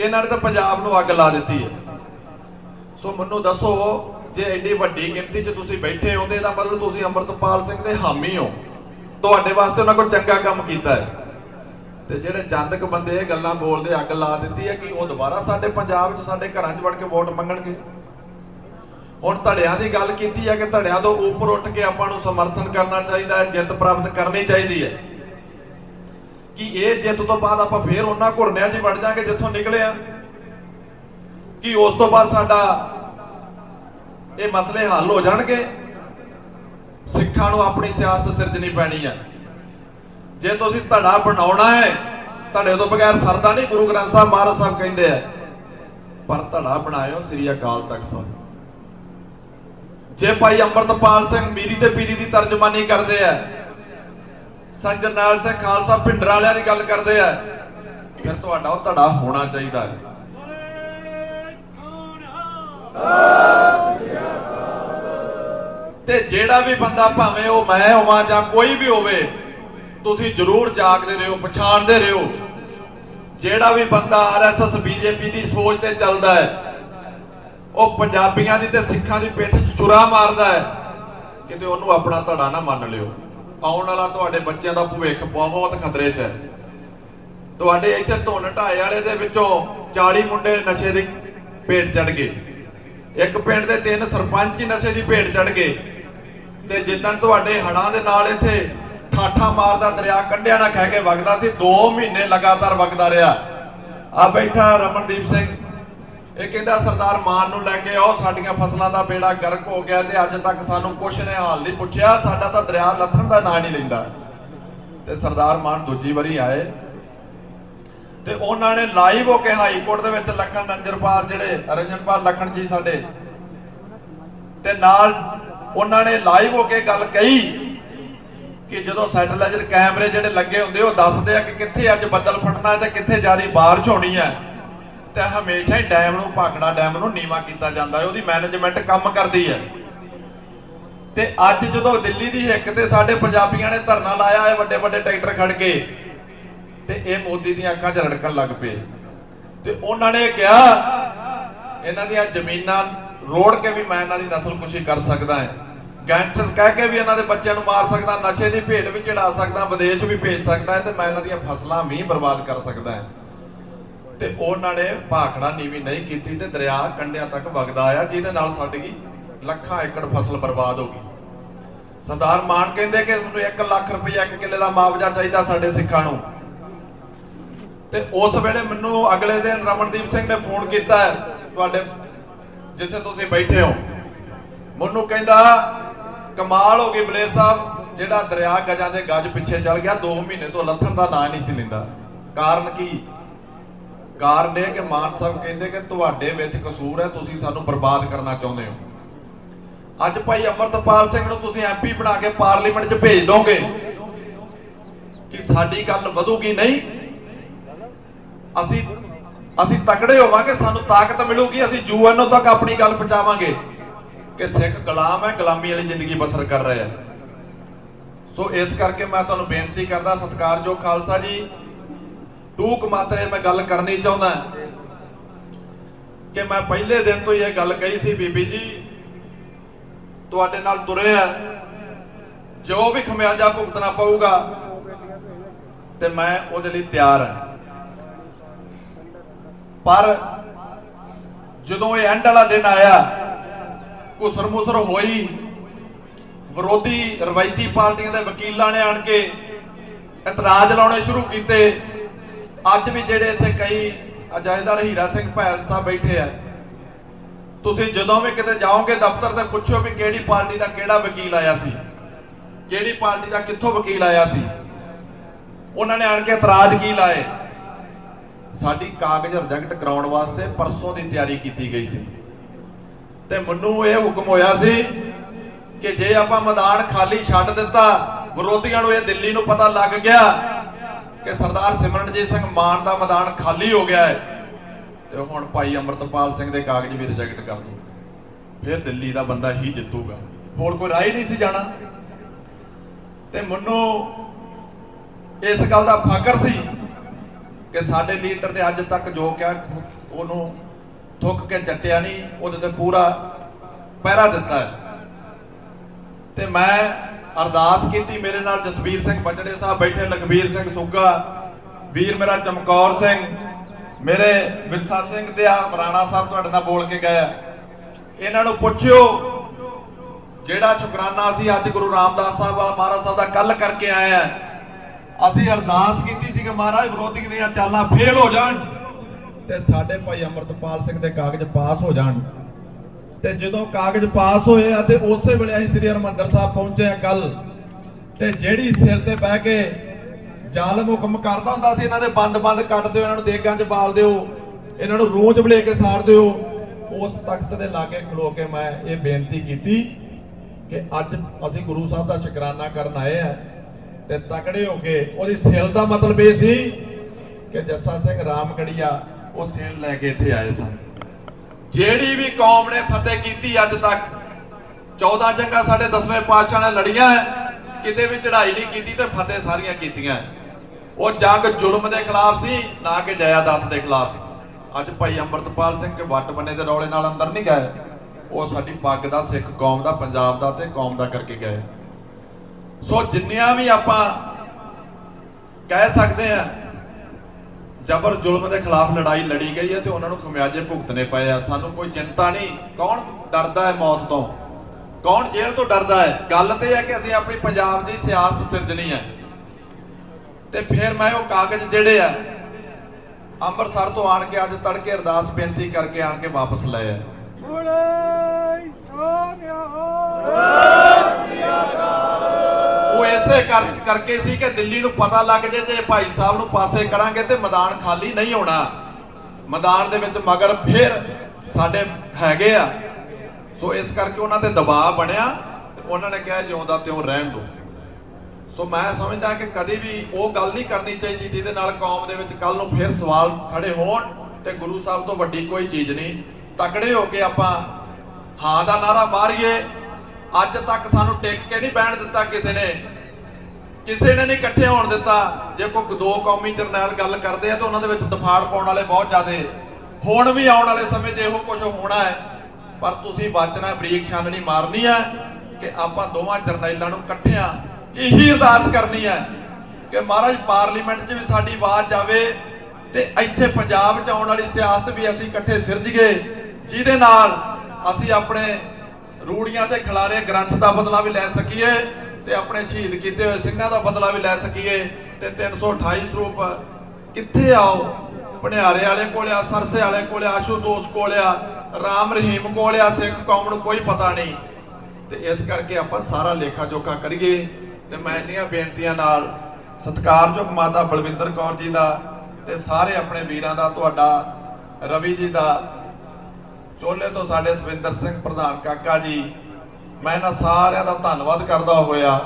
ਇਹਨਾਂ ਨੇ ਤਾਂ ਪੰਜਾਬ ਨੂੰ ਅੱਗ ਲਾ ਦਿੱਤੀ ਹੈ। ਸੋ ਮੈਨੂੰ ਦੱਸੋ, ਜੇ ਐਡੀ ਵੱਡੀ ਗਿਣਤੀ 'ਚ ਤੁਸੀਂ ਬੈਠੇ ਹੋ ਤੇ ਇਹਦਾ ਮਤਲਬ ਤੁਸੀਂ ਅੰਮ੍ਰਿਤਪਾਲ ਸਿੰਘ ਦੇ ਹਾਮੀ ਹੋ। ਤੁਹਾਡੇ ਵਾਸਤੇ ਉਹਨਾਂ ਕੋਲ ਚੰਗਾ ਕੰਮ ਕੀਤਾ ਹੈ। ਤੇ ਜਿਹੜੇ ਚੰਦਕ ਬੰਦੇ ਇਹ ਗੱਲਾਂ ਬੋਲਦੇ, ਅੱਗ ਲਾ ਦਿੱਤੀ ਹੈ ਕਿ ਉਹ ਦੁਬਾਰਾ ਸਾਡੇ ਪੰਜਾਬ 'ਚ, ਸਾਡੇ ਘਰਾਂ 'ਚ ਵੜ ਕੇ ਵੋਟ ਮੰਗਣਗੇ। ਹੁਣ ਧੜਿਆਂ ਦੀ ਗੱਲ ਕੀਤੀ ਹੈ ਕਿ ਧੜਿਆਂ ਤੋਂ ਉੱਪਰ ਉੱਠ ਕੇ ਆਪਾਂ ਨੂੰ ਸਮਰਥਨ ਕਰਨਾ ਚਾਹੀਦਾ ਹੈ, ਜਿੱਤ ਪ੍ਰਾਪਤ ਕਰਨੀ ਚਾਹੀਦੀ ਹੈ। ਕਿ ਇਹ ਜਿੱਤ ਤੋਂ ਬਾਅਦ ਆਪਾਂ ਫੇਰ ਉਹਨਾਂ ਘੁਰਨਿਆਂ 'ਚ ਵੜ ਜਾਾਂਗੇ ਜਿੱਥੋਂ ਨਿਕਲੇ ਆ ਕਿ ਉਸ ਤੋਂ ਬਾਅਦ ਸਾਡਾ ਇਹ ਮਸਲੇ ਹੱਲ ਹੋ ਜਾਣਗੇ। ਸਿੱਖਾਂ ਨੂੰ ਆਪਣੀ ਸਿਆਸਤ ਸਿਰਜਣੀ ਪੈਣੀ ਹੈ ਜੇ ਤੁਸੀਂ ਧੜਾ ਬਣਾਉਣਾ ਹੈ, ਧੜੇ ਤੋਂ ਬਗੈਰ ਸਰਦਾ ਨਹੀਂ ਗੁਰੂ ਗ੍ਰੰਥ ਸਾਹਿਬ ਮਹਾਰਾਜ ਸਾਹਿਬ ਕਹਿੰਦੇ ਆ, ਪਰ ਧੜਾ ਬਣਾਇਓ ਸ੍ਰੀ ਅਕਾਲ ਤਖਤ ਸਾਹਿਬ। ਜੇ ਭਾਈ ਅੰਮ੍ਰਿਤਪਾਲ ਸਿੰਘ ਮੀਰੀ ਤੇ ਪੀਰੀ ਦੀ ਤਰਜਮਾਨੀ ਕਰਦੇ ਆ ਸੰਤ ਸਿੰਘ ਖਾਲਸਾ ਭਿੰਡਰ ਵਾਲਿਆਂ ਦੀ ਗੱਲ ਕਰਦੇ ਆ, ਫਿਰ ਤੁਹਾਡਾ ਉਹ ਧੜਾ ਹੋਣਾ ਚਾਹੀਦਾ ਹੈ। ਤੇ ਜਿਹੜਾ ਵੀ ਬੰਦਾ ਭਾਵੇਂ ਉਹ ਮੈਂ ਹੋਵਾਂ ਜਾਂ ਕੋਈ ਵੀ ਹੋਵੇ, ਤੁਸੀਂ ਜ਼ਰੂਰ ਜਾਗਦੇ ਰਹੋ, ਪਛਾਣਦੇ ਰਹੋ। ਜਿਹੜਾ ਵੀ ਬੰਦਾ ਆਰਐਸਐਸ ਬੀਜੇਪੀ ਦੀ ਸੋਚ ਤੇ ਚੱਲਦਾ ਹੈ, ਉਹ ਪੰਜਾਬੀਆਂ ਦੀ ਤੇ ਸਿੱਖਾਂ ਦੀ ਪਿੱਠ 'ਚ ਛੁਰਾ ਮਾਰਦਾ ਹੈ। ਕਿਤੇ ਉਹਨੂੰ ਆਪਣਾ ਧੜਾ ਨਾ ਮੰਨ ਲਿਓ। ਆਉਣ ਵਾਲਾ ਤੁਹਾਡੇ ਬੱਚਿਆਂ ਦਾ ਭਵਿੱਖ ਬਹੁਤ ਖਤਰੇ 'ਚ ਹੈ। ਤੁਹਾਡੇ ਇੱਥੇ ਧੁੰਨ ਢਾਏ ਵਾਲੇ ਦੇ ਵਿੱਚੋਂ 40 ਮੁੰਡੇ ਨਸ਼ੇ ਦੀ ਭੇਟ ਚੜ ਗਏ। ਇੱਕ ਪਿੰਡ ਦੇ ਤਿੰਨ ਸਰਪੰਚ ਹੀ ਨਸ਼ੇ ਦੀ ਭੇਟ ਚੜ ਗਏ। ਤੇ ਜਿੱਦਣ ਤੁਹਾਡੇ ਹੜਾਂ ਦੇ ਨਾਲ ਇੱਥੇ ਠਾਠਾ ਮਾਰਦਾ ਦਰਿਆ ਕੰਢਿਆਂ ਨਾਲ ਖਹਿ ਕੇ ਵਗਦਾ ਸੀ 2 ਮਹੀਨੇ ਲਗਾਤਾਰ ਵਗਦਾ ਰਿਹਾ। ਆ ਬੈਠਾ ਰਮਨਦੀਪ ਸਿੰਘ। ਇਹ ਕਹਿੰਦਾ, ਸਰਦਾਰ ਮਾਨ ਨੂੰ ਲੈ ਕੇ ਆਓ, ਸਾਡੀਆਂ ਫਸਲਾਂ ਦਾ ਬੇੜਾ ਗਰਕ ਹੋ ਗਿਆ ਤੇ ਅੱਜ ਤੱਕ ਸਾਨੂੰ ਕੁਛ ਨੇ ਹਾਲ ਨਹੀਂ ਪੁੱਛਿਆ, ਸਾਡਾ ਤਾਂ ਦਰਿਆ ਲੱਥਣ ਦਾ ਨਾਂ ਨਹੀਂ ਲੈਂਦਾ। ਤੇ ਸਰਦਾਰ ਮਾਨ ਦੂਜੀ ਵਾਰੀ ਆਏ। ਤੇ ਉਹਨਾਂ ਨੇ ਲਾਈਵ ਹੋ ਕੇ ਹਾਈ ਕੋਰਟ ਦੇ ਵਿੱਚ ਲਖਨ ਨੰਜਰਪਾਲ ਜਿਹੜੇ, ਰੰਜਨਪਾਲ ਲਖਨ ਜੀ ਸਾਡੇ। ਤੇ ਨਾਲ ਉਹਨਾਂ ਨੇ ਲਾਈਵ ਹੋ ਕੇ ਗੱਲ ਕਹੀ ਕਿ ਜਦੋਂ ਸੈਟਲਾਈਜ਼ਰ ਕੈਮਰੇ ਜਿਹੜੇ ਲੱਗੇ ਹੁੰਦੇ ਉਹ ਦੱਸਦੇ ਆ ਕਿ ਕਿੱਥੇ ਅੱਜ ਬੱਦਲ ਫਟਣਾ ਹੈ ਤੇ ਕਿੱਥੇ ਜ਼ਿਆਦਾ ਬਾਰਿਸ਼ ਹੋਣੀ ਹੈ ਤੇ ਹਮੇਸ਼ਾ ਹੀ ਡੈਮ ਨੂੰ, ਭਾਖੜਾ ਡੈਮ ਨੂੰ ਨੀਵਾ ਕੀਤਾ ਜਾਂਦਾ ਹੈ। ਉਹਦੀ ਮੈਨੇਜਮੈਂਟ ਕੰਮ ਕਰਦੀ ਹੈ। ਤੇ ਅੱਜ ਜਦੋਂ ਦਿੱਲੀ ਦੀ ਹਿੱਕ ਤੇ ਸਾਡੇ ਪੰਜਾਬੀਆਂ ਨੇ ਧਰਨਾ ਲਾਇਆ ਹੈ ਵੱਡੇ ਵੱਡੇ ਟਰੈਕਟਰ ਖੜ ਕੇ ਤੇ ਇਹ ਮੋਦੀ ਦੀਆਂ ਅੱਖਾਂ 'ਚ ਰੜਕਣ ਲੱਗ ਪਏ। ਤੇ ਉਹਨਾਂ ਨੇ ਕਿਹਾ, ਇਹਨਾਂ ਦੀਆਂ ਜ਼ਮੀਨਾਂ ਰੋੜ ਕੇ ਵੀ ਮੈਂ ਇਹਨਾਂ ਦੀ ਨਸਲਕੁਸ਼ੀ ਕਰ ਸਕਦਾ ਹਾਂ। ਗੈਂਗਸਟਰ ਕਹਿ ਕੇ ਵੀ ਇਹਨਾਂ ਦੇ ਬੱਚਿਆਂ ਨੂੰ ਮਾਰ ਸਕਦਾ, ਨਸ਼ੇ ਦੀ ਭੇਟ ਵੀ ਚੜਾ ਸਕਦਾ, ਵਿਦੇਸ਼ ਵੀ ਭੇਜ ਸਕਦਾ ਹੈ ਤੇ ਮੈਂ ਇਹਨਾਂ ਦੀਆਂ ਫਸਲਾਂ ਵੀ ਬਰਬਾਦ ਕਰ ਸਕਦਾ ਹਾਂ। ਤੇ ਉਹਨਾਂ ਨੇ ਭਾਖੜਾ ਨੀਵੀਂ ਨਹੀਂ ਕੀਤੀ ਤੇ ਦਰਿਆ ਕੰਢਿਆਂ ਤੱਕ ਵਗਦਾ ਆਇਆ, ਜਿਹਦੇ ਨਾਲ ਸਾਡੀ ਲੱਖਾਂ ਏਕੜ ਫਸਲ ਬਰਬਾਦ ਹੋ ਗਈ। ਸਰਦਾਰ ਮਾਨ ਕਹਿੰਦੇ ਕਿ ਮੈਨੂੰ 1 ਲੱਖ ਰੁਪਏ ਇੱਕ ਕਿੱਲੇ ਦਾ ਮੁਆਵਜ਼ਾ ਚਾਹੀਦਾ ਸਾਡੇ ਸਿੱਖਾਂ ਨੂੰ। ਤੇ ਉਸ ਵੇਲੇ ਮੈਨੂੰ ਅਗਲੇ ਦਿਨ ਰਮਨਦੀਪ ਸਿੰਘ ਨੇ ਫੋਨ ਕੀਤਾ ਤੁਹਾਡੇ ਜਿੱਥੇ ਤੁਸੀਂ ਬੈਠੇ ਹੋ। ਮੈਨੂੰ ਕਹਿੰਦਾ ਕਮਾਲ ਹੋ ਗਈ ਬਲੇਰ ਸਾਹਿਬ, ਜਿਹੜਾ ਦਰਿਆ ਗਜਾਂ ਦੇ ਗੱਜ ਪਿੱਛੇ ਚੱਲ ਗਿਆ 2 ਮਹੀਨੇ ਤੋਂ ਲੱਥਣ ਦਾ ਨਾਂ ਨਹੀਂ ਸੀ ਲੈਂਦਾ। ਕਾਰਨ ਕੀ? ਕਾਰਨ ਇਹ ਕਿ ਮਾਨ ਸਾਹਿਬ ਕਹਿੰਦੇ ਕਿ ਤੁਹਾਡੇ ਵਿੱਚ ਕਸੂਰ ਹੈ, ਤੁਸੀਂ ਸਾਨੂੰ ਬਰਬਾਦ ਕਰਨਾ ਚਾਹੁੰਦੇ ਹੋ। ਅੱਜ ਭਾਈ ਅਮਰਤਪਾਲ ਸਿੰਘ ਨੂੰ ਤੁਸੀਂ ਐਮਪੀ ਬਣਾ ਕੇ ਪਾਰਲੀਮੈਂਟ 'ਚ ਭੇਜ ਦੋਗੇ ਕਿ ਸਾਡੀ ਗੱਲ ਵਧੂਗੀ ਨਹੀਂ? ਅਸੀਂ ਅਸੀਂ ਤਕੜੇ ਹੋਵਾਂਗੇ, ਸਾਨੂੰ ਤਾਕਤ ਮਿਲੂਗੀ, ਅਸੀਂ ਯੂਐਨਓ ਤੱਕ ਆਪਣੀ ਗੱਲ ਪਹੁੰਚਾਵਾਂਗੇ। ਕਿ ਸਿੱਖ ਗੁਲਾਮ ਹੈ, ਗੁਲਾਮੀ ਵਾਲੀ ਜ਼ਿੰਦਗੀ ਬਸਰ ਕਰ ਰਹੇ ਆ। ਸੋ ਇਸ ਕਰਕੇ ਮੈਂ ਤੁਹਾਨੂੰ ਬੇਨਤੀ ਕਰਦਾ, ਸਤਿਕਾਰਯੋਗ ਖਾਲਸਾ ਜੀ, ਟੂਕ ਮਾਤਰੇ ਮੈਂ ਗੱਲ ਕਰਨੀ ਚਾਹੁੰਦਾ ਕਿ ਮੈਂ ਪਹਿਲੇ ਦਿਨ ਤੋਂ ਹੀ ਇਹ ਗੱਲ ਕਹੀ ਸੀ ਬੀਬੀ ਜੀ, ਤੁਹਾਡੇ ਨਾਲ ਤੁਰੇ ਆ। ਜੋ ਵੀ ਖਮਿਆਜਾ ਭੁਗਤਣਾ ਪਊਗਾ, ਤੇ ਮੈਂ ਉਹਦੇ ਲਈ ਤਿਆਰ ਹਾਂ। ਪਰ ਜਦੋਂ ਇਹ ਐਂਡ ਵਾਲਾ ਦਿਨ ਆਇਆ ਕੁਸਰ ਮੁਸਰ ਹੋਈ। ਵਿਰੋਧੀ ਰਵਾਇਤੀ ਪਾਰਟੀਆਂ ਦੇ ਵਕੀਲਾਂ ਨੇ ਆਣ ਕੇ ਇਤਰਾਜ਼ ਲਾਉਣੇ ਸ਼ੁਰੂ ਕੀਤੇ। ਅੱਜ ਵੀ ਜਿਹੜੇ ਇੱਥੇ ਕਈ ਅਜਾਇਦਾਰ ਹੀਰਾ ਸਿੰਘ ਭੈਲ ਸਾਹਿਬ ਬੈਠੇ ਆ। ਤੁਸੀਂ ਜਦੋਂ ਵੀ ਕਿਤੇ ਜਾਓਗੇ, ਦਫ਼ਤਰ ਤੇ ਪੁੱਛੋ ਵੀ ਕਿਹੜੀ ਪਾਰਟੀ ਦਾ ਕਿਹੜਾ ਵਕੀਲ ਆਇਆ ਸੀ। ਕਿਹੜੀ ਪਾਰਟੀ ਦਾ ਕਿੱਥੋਂ ਵਕੀਲ ਆਇਆ ਸੀ। ਉਹਨਾਂ ਨੇ ਆਣ ਕੇ ਇਤਰਾਜ਼ ਕੀ ਲਾਏ? ਸਾਡੀ ਕਾਗਜ਼ ਰਿਜੈਕਟ ਕਰਾਉਣ ਵਾਸਤੇ ਪਰਸੋਂ ਦੀ ਤਿਆਰੀ ਕੀਤੀ ਗਈ ਸੀ। ਤੇ ਮੈਨੂੰ ਇਹ ਹੁਕਮ ਹੋਇਆ ਸੀ ਕਿ ਜੇ ਆਪਾਂ ਮੈਦਾਨ ਖਾਲੀ ਛੱਡ ਦਿੱਤਾ, ਵਿਰੋਧੀਆਂ ਨੂੰ ਇਹ ਦਿੱਲੀ ਨੂੰ ਪਤਾ ਲੱਗ ਗਿਆ ਕਿ ਸਰਦਾਰ ਸਿਮਰਨਜੀਤ ਸਿੰਘ ਮਾਨ ਦਾ ਮੈਦਾਨ ਖਾਲੀ ਹੋ ਗਿਆ ਹੈ ਤੇ ਹੁਣ ਭਾਈ ਅਮਰਤਪਾਲ ਸਿੰਘ ਦੇ ਕਾਗਜ਼ ਵੀ ਰਿਜੈਕਟ ਕਰ ਦੋ ਫਿਰ ਦਿੱਲੀ ਦਾ ਬੰਦਾ ਹੀ ਜਿੱਤੂਗਾ। ਹੋਰ ਕੋਈ ਰਾਹ ਨਹੀਂ ਸੀ ਜਾਣਾ। ਤੇ ਮੈਨੂੰ, ਇਸ ਗੱਲ ਦਾ ਫਖਰ ਸੀ ਕਿ ਸਾਡੇ ਲੀਡਰ ਨੇ ਅੱਜ ਤੱਕ ਜੋ ਕਿਹਾ, ਉਹਨੂੰ ਥੁੱਕ ਕੇ ਚੱਟਿਆ ਨਹੀਂ, ਉਹਦੇ ਤੇ ਪੂਰਾ ਪਹਿਰਾ ਦਿੱਤਾ ਤੇ ਮੈਂ ਅਰਦਾਸ ਕੀਤੀ ਮੇਰੇ ਨਾਲ ਜਸਵੀਰ ਸਿੰਘ ਬਚੜੇ ਸਾਹਿਬ ਬੈਠੇ, ਲਖਬੀਰ ਸਿੰਘ ਸੁੱਗਾ, ਵੀਰ ਮੇਰਾ ਚਮਕੌਰ ਸਿੰਘ, ਮੇਰੇ ਵਿਰਸਾ ਸਿੰਘ ਤੇ ਆ ਮਰਾਣਾ ਸਾਹਿਬ ਤੁਹਾਡੇ ਨਾਲ ਬੋਲ ਕੇ ਗਏ ਇਹਨਾਂ ਨੂੰ ਪੁੱਛਿਓ, ਜਿਹੜਾ ਸ਼ੁਕਰਾਨਾ ਅਸੀਂ ਅੱਜ ਗੁਰੂ ਰਾਮਦਾਸ ਸਾਹਿਬ ਵਾਲਾ ਮਹਾਰਾਜ ਸਾਹਿਬ ਦਾ ਕੱਲ ਕਰਕੇ ਆਇਆ ਅਸੀਂ ਅਰਦਾਸ ਕੀਤੀ ਸੀ ਕਿ ਮਹਾਰਾਜ ਵਿਰੋਧੀ ਦੀਆਂ ਚਾਲਾਂ ਫੇਲ ਹੋ ਜਾਣ। ਤੇ ਸਾਡੇ ਭਾਈ ਅਮਰਤਪਾਲ ਸਿੰਘ ਦੇ ਕਾਗਜ਼ ਪਾਸ ਹੋ ਜਾਣ। ਤੇ ਜਦੋਂ ਕਾਗਜ਼ ਪਾਸ ਹੋਏ ਆ ਤੇ ਉਸੇ ਵੇਲੇ ਅਸੀਂ ਸ੍ਰੀ ਹਰਮੰਦਰ ਸਾਹਿਬ ਪਹੁੰਚੇ ਆ ਕੱਲ ਤੇ ਜਿਹੜੀ ਸਿਰ ਤੇ ਬਹਿ ਕੇ ਜ਼ਾਲਮ ਹੁਕਮ ਕਰਦਾ ਹੁੰਦਾ ਸੀ, ਇਹਨਾਂ ਦੇ ਬੰਦ-ਬੰਦ ਕੱਟ ਦਿਓ, ਇਹਨਾਂ ਨੂੰ ਦੇਗਾਂ 'ਚ ਬਾਲ ਦਿਓ, ਇਹਨਾਂ ਨੂੰ ਰੂਹ 'ਚ ਬਲੇ ਕੇ ਸਾੜ ਦਿਓ, ਉਸ ਤਖਤ ਦੇ ਲਾਗੇ ਖਲੋ ਕੇ ਮੈਂ ਇਹ ਬੇਨਤੀ ਕੀਤੀ ਕਿ ਅੱਜ ਅਸੀਂ ਗੁਰੂ ਸਾਹਿਬ ਦਾ ਸ਼ੁਕਰਾਨਾ ਕਰਨ ਆਏ ਆ। ਤੇ ਤਕੜੇ ਹੋ ਕੇ ਉਹਦੀ ਸਿਰ ਦਾ ਮਤਲਬ ਇਹ ਸੀ ਕਿ ਜੱਸਾ ਸਿੰਘ ਰਾਮਗੜੀਆ ਉਹ ਸਿਲ ਲੈ ਕੇ ਇੱਥੇ ਆਏ ਸਨ। ਜਿਹੜੀ ਵੀ ਕੌਮ ਨੇ ਫਤਿਹ ਕੀਤੀ ਅੱਜ ਤੱਕ 14 ਜੰਗਾਂ ਸਾਡੇ 10ਵੇਂ ਪਾਤਸ਼ਾਹ ਨੇ ਲੜੀਆਂ ਕਿਤੇ ਵੀ ਚੜ੍ਹਾਈ ਨਹੀਂ ਕੀਤੀ ਤੇ ਫਤਿਹ ਸਾਰੀਆਂ ਕੀਤੀਆਂ ਉਹ ਜੰਗ ਜ਼ੁਲਮ ਦੇ ਖਿਲਾਫ ਸੀ, ਨਾ ਕਿ ਜਾਇਦਾਦ ਦੇ ਖਿਲਾਫ ਅੱਜ ਭਾਈ ਅੰਮ੍ਰਿਤਪਾਲ ਸਿੰਘ ਵੱਟ ਬੰਨੇ ਦੇ ਰੌਲੇ ਨਾਲ ਅੰਦਰ ਨਹੀਂ ਗਏ। ਉਹ ਸਾਡੀ ਪੱਗ ਦਾ ਸਿੱਖ ਕੌਮ ਦਾ, ਪੰਜਾਬ ਦਾ ਤੇ ਕੌਮ ਦਾ ਕਰਕੇ ਗਏ। ਸੋ ਜਿੰਨੀਆਂ ਵੀ ਆਪਾਂ ਕਹਿ ਸਕਦੇ ਆ ਜਬਰ ਜ਼ੁਲਮ ਦੇ ਖਿਲਾਫ ਲੜਾਈ ਲੜੀ ਗਈ ਹੈ ਤੇ ਉਹਨਾਂ ਨੂੰ ਖਮਿਆਜੇ ਭੁਗਤਣੇ ਪਏ ਆ। ਸਾਨੂੰ ਕੋਈ ਚਿੰਤਾ ਨਹੀਂ। ਕੌਣ ਡਰਦਾ ਹੈ ਮੌਤ ਤੋਂ? ਕੌਣ ਜੇਲ੍ਹ ਤੋਂ ਡਰਦਾ ਹੈ? ਗੱਲ ਤੇ ਹੈ ਕਿ ਅਸੀਂ ਆਪਣੀ ਪੰਜਾਬ ਦੀ ਸਿਆਸਤ ਸਿਰਜਣੀ ਹੈ। ਤੇ ਫਿਰ ਮੈਂ ਉਹ ਕਾਗਜ਼ ਜਿਹੜੇ ਆ ਅੰਮ੍ਰਿਤਸਰ ਤੋਂ ਆਣ ਕੇ ਅੱਜ ਤੜਕੇ ਅਰਦਾਸ ਬੇਨਤੀ ਕਰਕੇ ਆਣ ਕੇ ਵਾਪਸ ਲਏ ਆ। ਉਹ ਐਸੇ ਕਰਕੇ ਸੀ ਕਿ ਦਿੱਲੀ ਨੂੰ ਪਤਾ ਲੱਗ ਜੇ ਜੇ ਭਾਈ ਸਾਹਿਬ ਨੂੰ ਪਾਸੇ ਕਰਾਂਗੇ ਤੇ ਮੈਦਾਨ ਖਾਲੀ ਨਹੀਂ ਹੋਣਾ। ਮੈਦਾਨ ਦੇ ਵਿੱਚ ਮਗਰ ਫਿਰ ਸਾਡੇ ਹੈਗੇ ਆ। ਸੋ ਇਸ ਕਰਕੇ ਉਹਨਾਂ ਤੇ ਦਬਾਅ ਬਣਿਆ ਤੇ ਉਹਨਾਂ ਨੇ ਕਿਹਾ ਜਿਉਂਦਾ ਤਿਉਂ ਰਹਿਣ ਦੋ। ਸੋ ਮੈਂ ਸਮਝਦਾ ਕਿ ਕਦੇ ਵੀ ਉਹ ਗੱਲ ਨਹੀਂ ਕਰਨੀ ਚਾਹੀਦੀ ਜਿਹਦੇ ਨਾਲ ਕੌਮ ਦੇ ਵਿੱਚ ਕੱਲ ਨੂੰ ਫਿਰ ਸਵਾਲ ਖੜੇ ਹੋਣ ਤੇ ਗੁਰੂ ਸਾਹਿਬ ਤੋਂ ਵੱਡੀ ਕੋਈ ਚੀਜ਼ ਨਹੀਂ। ਤਕੜੇ ਹੋ ਕੇ ਆਪਾਂ ਹਾਂ ਦਾ ਨਾਰਾ ਮਾਰੀਏ। ਅੱਜ ਤੱਕ ਸਾਨੂੰ ਟਿਕ ਕੇ ਨਹੀਂ ਬਹਿਣ ਦਿੱਤਾ ਕਿਸੇ ਨੇ। ਕਿਸੇ ਨੇ ਨਹੀਂ ਇਕੱਠੇ ਹੋਣ ਦਿੱਤਾ। ਜੇ ਕੋਈ ਦੋ ਕੌਮੀ ਜਰਨੈਲ ਗੱਲ ਕਰਦੇ ਆ ਤਾਂ ਉਹਨਾਂ ਦੇ ਵਿੱਚ ਦਫਾੜ ਪਾਉਣ ਵਾਲੇ ਬਹੁਤ ਜ਼ਿਆਦੇ। ਹੁਣ ਵੀ ਆਉਣ ਵਾਲੇ ਸਮੇਂ 'ਚ ਇਹੋ ਕੁਝ ਹੋਣਾ ਹੈ। ਪਰ ਤੁਸੀਂ ਬਚਣਾ ਬਰੀਕ ਛਾਨਣੀ ਮਾਰਨੀ ਹੈ ਕਿ ਆਪਾਂ ਦੋਵਾਂ ਜਰਨੈਲਾਂ ਨੂੰ ਇਕੱਠਿਆਂ ਇਹੀ ਅਰਦਾਸ ਕਰਨੀ ਹੈ ਕਿ ਮਹਾਰਾਜ ਪਾਰਲੀਮੈਂਟ 'ਚ ਵੀ ਸਾਡੀ ਆਵਾਜ਼ ਜਾਵੇ ਤੇ ਇੱਥੇ ਪੰਜਾਬ 'ਚ ਆਉਣ ਵਾਲੀ ਸਿਆਸਤ ਵੀ ਅਸੀਂ ਇਕੱਠੇ ਸਿਰਜੀਏ ਜਿਹਦੇ ਨਾਲ ਅਸੀਂ ਆਪਣੇ ਰੂੜੀਆਂ ਤੇ ਖਿਲਾਰੇ ਗ੍ਰੰਥ ਦਾ ਬਦਲਾ ਵੀ ਲੈ ਸਕੀਏ ਤੇ ਆਪਣੇ ਸ਼ਹੀਦ ਕੀਤੇ ਹੋਏ ਸਿੰਘਾਂ ਦਾ ਬਦਲਾ ਵੀ ਲੈ ਸਕੀਏ ਤੇ 328 ਸਰੂਪ ਕਿੱਥੇ ਆਓ? ਭਣਿਆਰੇ ਵਾਲੇ ਕੋਲੇ ਆ, ਸਰਸੇ ਵਾਲੇ ਕੋਲੇ ਆਸ਼ੂਤੋਸ਼ ਕੋਲੇ ਆ, ਰਾਮ ਰਹੀਮ ਕੋਲੇ ਆ, ਸਿੱਖ ਕੌਮ ਨੂੰ ਕੋਈ ਪਤਾ ਨਹੀਂ। ਤੇ ਇਸ ਕਰਕੇ ਆਪਾਂ ਸਾਰਾ ਲੇਖਾ ਜੋਖਾ ਕਰੀਏ ਤੇ ਮੈਂ ਇੰਨੀਆਂ ਬੇਨਤੀਆਂ ਨਾਲ ਸਤਿਕਾਰਯੋਗ ਮਾਤਾ ਬਲਵਿੰਦਰ ਕੌਰ ਜੀ ਦਾ ਤੇ ਸਾਰੇ ਆਪਣੇ ਵੀਰਾਂ ਦਾ, ਤੁਹਾਡਾ ਰਵੀ ਜੀ ਦਾ ਚੋਲੇ ਤੋਂ ਸਾਡੇ ਸਵਿੰਦਰ ਸਿੰਘ ਪ੍ਰਧਾਨ ਕਾਕਾ ਜੀ, ਮੈਂ ਇਹਨਾਂ ਸਾਰਿਆਂ ਦਾ ਧੰਨਵਾਦ ਕਰਦਾ ਹੋਇਆ,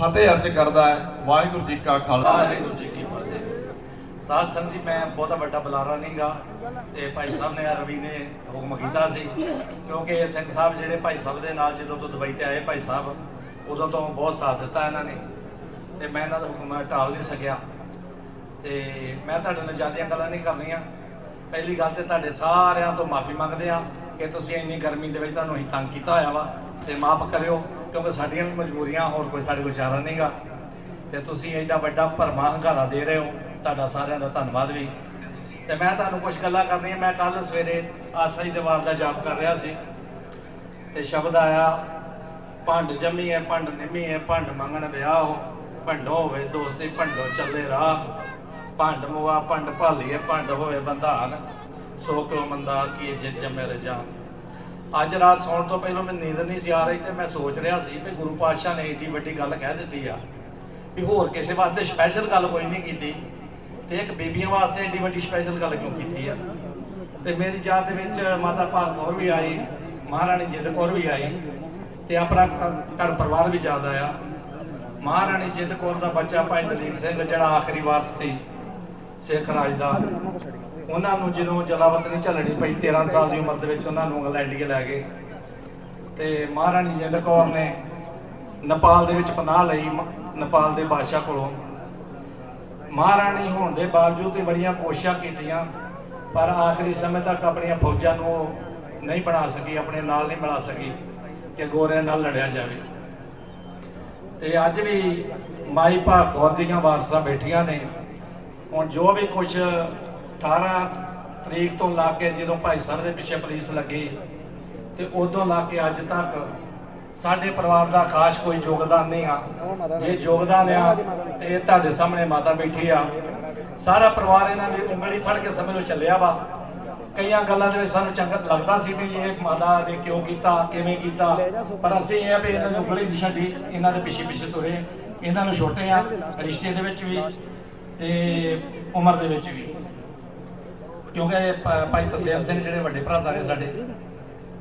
ਫਤਿਹ ਅਰਜ ਕਰਦਾ ਹੈ, ਵਾਹਿਗੁਰੂ ਜੀ ਕਾ ਖਾਲਸਾ। ਵਾਹਿਗੁਰੂ ਜੀ ਕੀ ਫਤਿਹ। ਸਾਧ ਸੰਗਤ ਜੀ, ਮੈਂ ਬਹੁਤਾ ਵੱਡਾ ਬੁਲਾਰਾ ਨਹੀਂਗਾ ਤੇ ਭਾਈ ਸਾਹਿਬ ਨੇ ਰਵੀ ਨੇ ਹੁਕਮ ਕੀਤਾ ਸੀ, ਕਿਉਂਕਿ ਇਹ ਸਿੰਘ ਸਾਹਿਬ ਜਿਹੜੇ ਭਾਈ ਸਾਹਿਬ ਦੇ ਨਾਲ ਜਦੋਂ ਤੋਂ ਦੁਬਈ ਤੇ ਆਏ ਭਾਈ ਸਾਹਿਬ, ਉਦੋਂ ਤੋਂ ਬਹੁਤ ਸਾਥ ਦਿੱਤਾ ਇਹਨਾਂ ਨੇ, ਤੇ ਮੈਂ ਇਹਨਾਂ ਦਾ ਹੁਕਮ ਟਾਲ ਨਹੀਂ ਸਕਿਆ। ਤੇ ਮੈਂ ਤੁਹਾਡੇ ਨਾਲ ਜ਼ਿਆਦੀਆਂ ਗੱਲਾਂ ਨਹੀਂ ਕਰਨੀਆਂ। ਪਹਿਲੀ ਗੱਲ ਤੇ ਤੁਹਾਡੇ ਸਾਰਿਆਂ ਤੋਂ ਮਾਫੀ ਮੰਗਦੇ ਆ ਕਿ ਤੁਸੀਂ ਇੰਨੀ ਗਰਮੀ ਦੇ ਵਿੱਚ ਤੁਹਾਨੂੰ ਅਸੀਂ ਤੰਗ ਕੀਤਾ ਹੋਇਆ ਵਾ, ਤੇ ਮਾਫ ਕਰਿਓ, ਕਿਉਂਕਿ ਸਾਡੀਆਂ ਵੀ ਮਜਬੂਰੀਆਂ, ਹੋਰ ਕੋਈ ਸਾਡੇ ਕੋਲ ਚਾਰਾ ਨਹੀਂਗਾ ਤੇ ਤੁਸੀਂ ਐਡਾ ਵੱਡਾ ਭਰਮਾ ਹੰਗਾਰਾ ਦੇ ਰਹੇ ਹੋ, ਤੁਹਾਡਾ ਸਾਰਿਆਂ ਦਾ ਧੰਨਵਾਦ ਵੀ। ਤੇ ਮੈਂ ਤੁਹਾਨੂੰ ਕੁਝ ਗੱਲਾਂ ਕਰਨੀਆਂ, ਮੈਂ ਕੱਲ ਸਵੇਰੇ ਆਸਾ ਜੀ ਦੇ ਦਾ ਜਾਪ ਕਰ ਰਿਹਾ ਸੀ, ਤੇ ਸ਼ਬਦ ਆਇਆ, ਭੰਡ ਜੰਮੀ ਹੈ ਭੰਡ ਨਿੰਮੀ ਹੈ ਭੰਡ ਮੰਗਣ ਵਿਆਹ ਹੋ, ਭੰਡੋ ਹੋਵੇ ਦੋਸਤੀ, ਭੰਡੋ ਚੱਲੇ ਰਾਹ। ਭੰਡ ਮੁਆ, ਭੰਡ ਭਾਲੀਏ ਭੰਡ ਹੋਵੇ ਬੰਧਾਨ। ਸੋ ਕੋ ਮੰਦਾ ਕੀ ਜਿਤ ਜਮੇ ਰਜਾ ਅੱਜ ਰਾਤ ਸੌਣ ਤੋਂ ਪਹਿਲਾਂ ਮੈਂ ਨੀਂਦ ਨਹੀਂ ਸੀ ਆ ਰਹੀ ਤੇ ਮੈਂ ਸੋਚ ਰਿਹਾ ਸੀ ਵੀ ਗੁਰੂ ਪਾਤਸ਼ਾਹ ਨੇ ਏਡੀ ਵੱਡੀ ਗੱਲ ਕਹਿ ਦਿੱਤੀ ਆ ਵੀ ਹੋਰ ਕਿਸੇ ਵਾਸਤੇ ਸਪੈਸ਼ਲ ਗੱਲ ਕੋਈ ਨਹੀਂ ਕੀਤੀ ਤੇ ਇੱਕ ਬੀਬੀਆਂ ਵਾਸਤੇ ਏਡੀ ਵੱਡੀ ਸਪੈਸ਼ਲ ਗੱਲ ਕਿਉਂ ਕੀਤੀ ਆ? ਤੇ ਮੇਰੀ ਯਾਦ ਦੇ ਵਿੱਚ ਮਾਤਾ ਭਾਗ ਕੌਰ ਵੀ ਆਈ, ਮਹਾਰਾਣੀ ਜਿੰਦ ਕੌਰ ਵੀ ਆਈ ਤੇ ਆਪਣਾ ਘਰ ਪਰਿਵਾਰ ਵੀ ਯਾਦ ਆਇਆ ਮਹਾਰਾਣੀ ਜਿੰਦ ਕੌਰ ਦਾ ਬੱਚਾ ਭਾਈ ਦਲੀਪ ਸਿੰਘ, ਜਿਹੜਾ ਆਖਰੀ ਵਾਰਸ ਸੀ। ਸਿੱਖ ਰਾਜ ਦਾ। ਉਹਨਾਂ ਨੂੰ ਜਦੋਂ ਜਲਾਵਤਨੀ ਝੱਲਣੀ ਪਈ 13 ਸਾਲ ਦੀ ਉਮਰ ਦੇ ਵਿੱਚ ਉਹਨਾਂ ਨੂੰ ਇੰਗਲੈਂਡੀਏ ਲੈ ਗਏ। ਤੇ ਮਹਾਰਾਣੀ ਜਿੰਦ ਕੌਰ ਨੇ ਨੇਪਾਲ ਦੇ ਵਿੱਚ ਪਨਾਹ ਲਈ ਨੇਪਾਲ ਦੇ ਬਾਦਸ਼ਾਹ ਕੋਲੋਂ। ਮਹਾਰਾਣੀ ਹੋਣ ਦੇ ਬਾਵਜੂਦ ਵੀ ਬੜੀਆਂ ਕੋਸ਼ਿਸ਼ਾਂ ਕੀਤੀਆਂ, ਪਰ ਆਖਰੀ ਸਮੇਂ ਤੱਕ ਆਪਣੀਆਂ ਫੌਜਾਂ ਨੂੰ ਉਹ ਨਹੀਂ ਬਣਾ ਸਕੀ, ਆਪਣੇ ਨਾਲ ਨਹੀਂ ਬਣਾ ਸਕੀ ਕਿ ਗੋਰਿਆਂ ਨਾਲ ਲੜਿਆ ਜਾਵੇ। ਤੇ ਅੱਜ ਵੀ ਮਾਈ ਭਾਗਵਤ ਦੀਆਂ ਵਾਰਸਾਂ ਬੈਠੀਆਂ ਨੇ। ਹੁਣ ਜੋ ਵੀ ਕੁਝ 18 ਤਰੀਕ ਤੋਂ ਲਾ ਕੇ ਜਦੋਂ ਭਾਈ ਸਾਹਿਬ ਦੇ ਪਿੱਛੇ ਪੁਲਿਸ ਲੱਗੀ ਤੇ ਉਦੋਂ ਲਾ ਕੇ ਅੱਜ ਤੱਕ ਸਾਡੇ ਪਰਿਵਾਰ ਦਾ ਖਾਸ ਕੋਈ ਯੋਗਦਾਨ ਨਹੀਂ ਆ। ਜੇ ਯੋਗਦਾਨ ਆ, ਤੇ ਇਹ ਤੁਹਾਡੇ ਸਾਹਮਣੇ ਮਾਤਾ ਬੈਠੀ ਆ। ਸਾਰਾ ਪਰਿਵਾਰ ਇਹਨਾਂ ਦੀ ਉਂਗਲੀ ਫੜ ਕੇ ਸਮਝ ਨੂੰ ਚੱਲਿਆ ਵਾ। ਕਈਆਂ ਗੱਲਾਂ ਦੇ ਵਿੱਚ ਸਾਨੂੰ ਚੰਗਾ ਲੱਗਦਾ ਸੀ ਵੀ ਇਹ ਮਾਤਾ ਨੇ ਕਿਉਂ ਕੀਤਾ, ਕਿਵੇਂ ਕੀਤਾ। ਪਰ ਅਸੀਂ ਇਹ ਆ ਵੀ ਇਹਨਾਂ ਦੀ ਉਂਗਲੀ ਨਹੀਂ ਛੱਡੀ, ਇਹਨਾਂ ਦੇ ਪਿੱਛੇ ਪਿੱਛੇ ਤੁਰੇ। ਇਹਨਾਂ ਨੂੰ ਛੋਟੇ ਆ, ਰਿਸ਼ਤੇ ਦੇ ਵਿੱਚ ਵੀ ਤੇ ਉਮਰ ਦੇ ਵਿੱਚ ਵੀ। ਕਿਉਂਕਿ ਭਾਈ ਤਰਸੇਮ ਸਿੰਘ ਜਿਹੜੇ ਵੱਡੇ ਭਰਾ ਨੇ ਸਾਡੇ।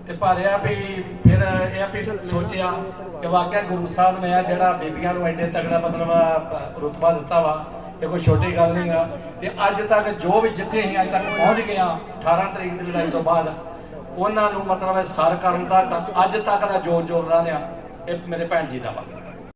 ਤੇ ਪਰ ਵੀ ਫਿਰ ਇਹ ਵੀ ਸੋਚਿਆ ਕਿ ਵਾਕਿਆ ਗੁਰੂ ਸਾਹਿਬ ਨੇ ਆ ਜਿਹੜਾ ਬੀਬੀਆਂ ਨੂੰ ਐਡੇ ਤਗੜਾ ਮਤਲਬ ਅ, ਰੁਤਬਾ ਦਿੱਤਾ ਵਾ ਇਹ ਕੋਈ ਛੋਟੀ ਗੱਲ ਨਹੀਂ ਆ। ਤੇ ਅੱਜ ਤੱਕ ਜੋ ਵੀ ਜਿੱਥੇ ਅਸੀਂ ਅੱਜ ਤੱਕ ਪਹੁੰਚ ਗਿਆ ਆ 18 ਤਰੀਕ ਦੀ ਲੜਾਈ ਤੋਂ ਬਾਅਦ ਉਹਨਾਂ ਨੂੰ ਮਤਲਬ ਸਰ ਕਰਨ ਦਾ ਅੱਜ ਤੱਕ ਦਾ ਜ਼ੋਰ ਜ਼ੋਰ ਆ ਇਹ ਮੇਰੇ ਭੈਣ ਜੀ ਦਾ ਵਾ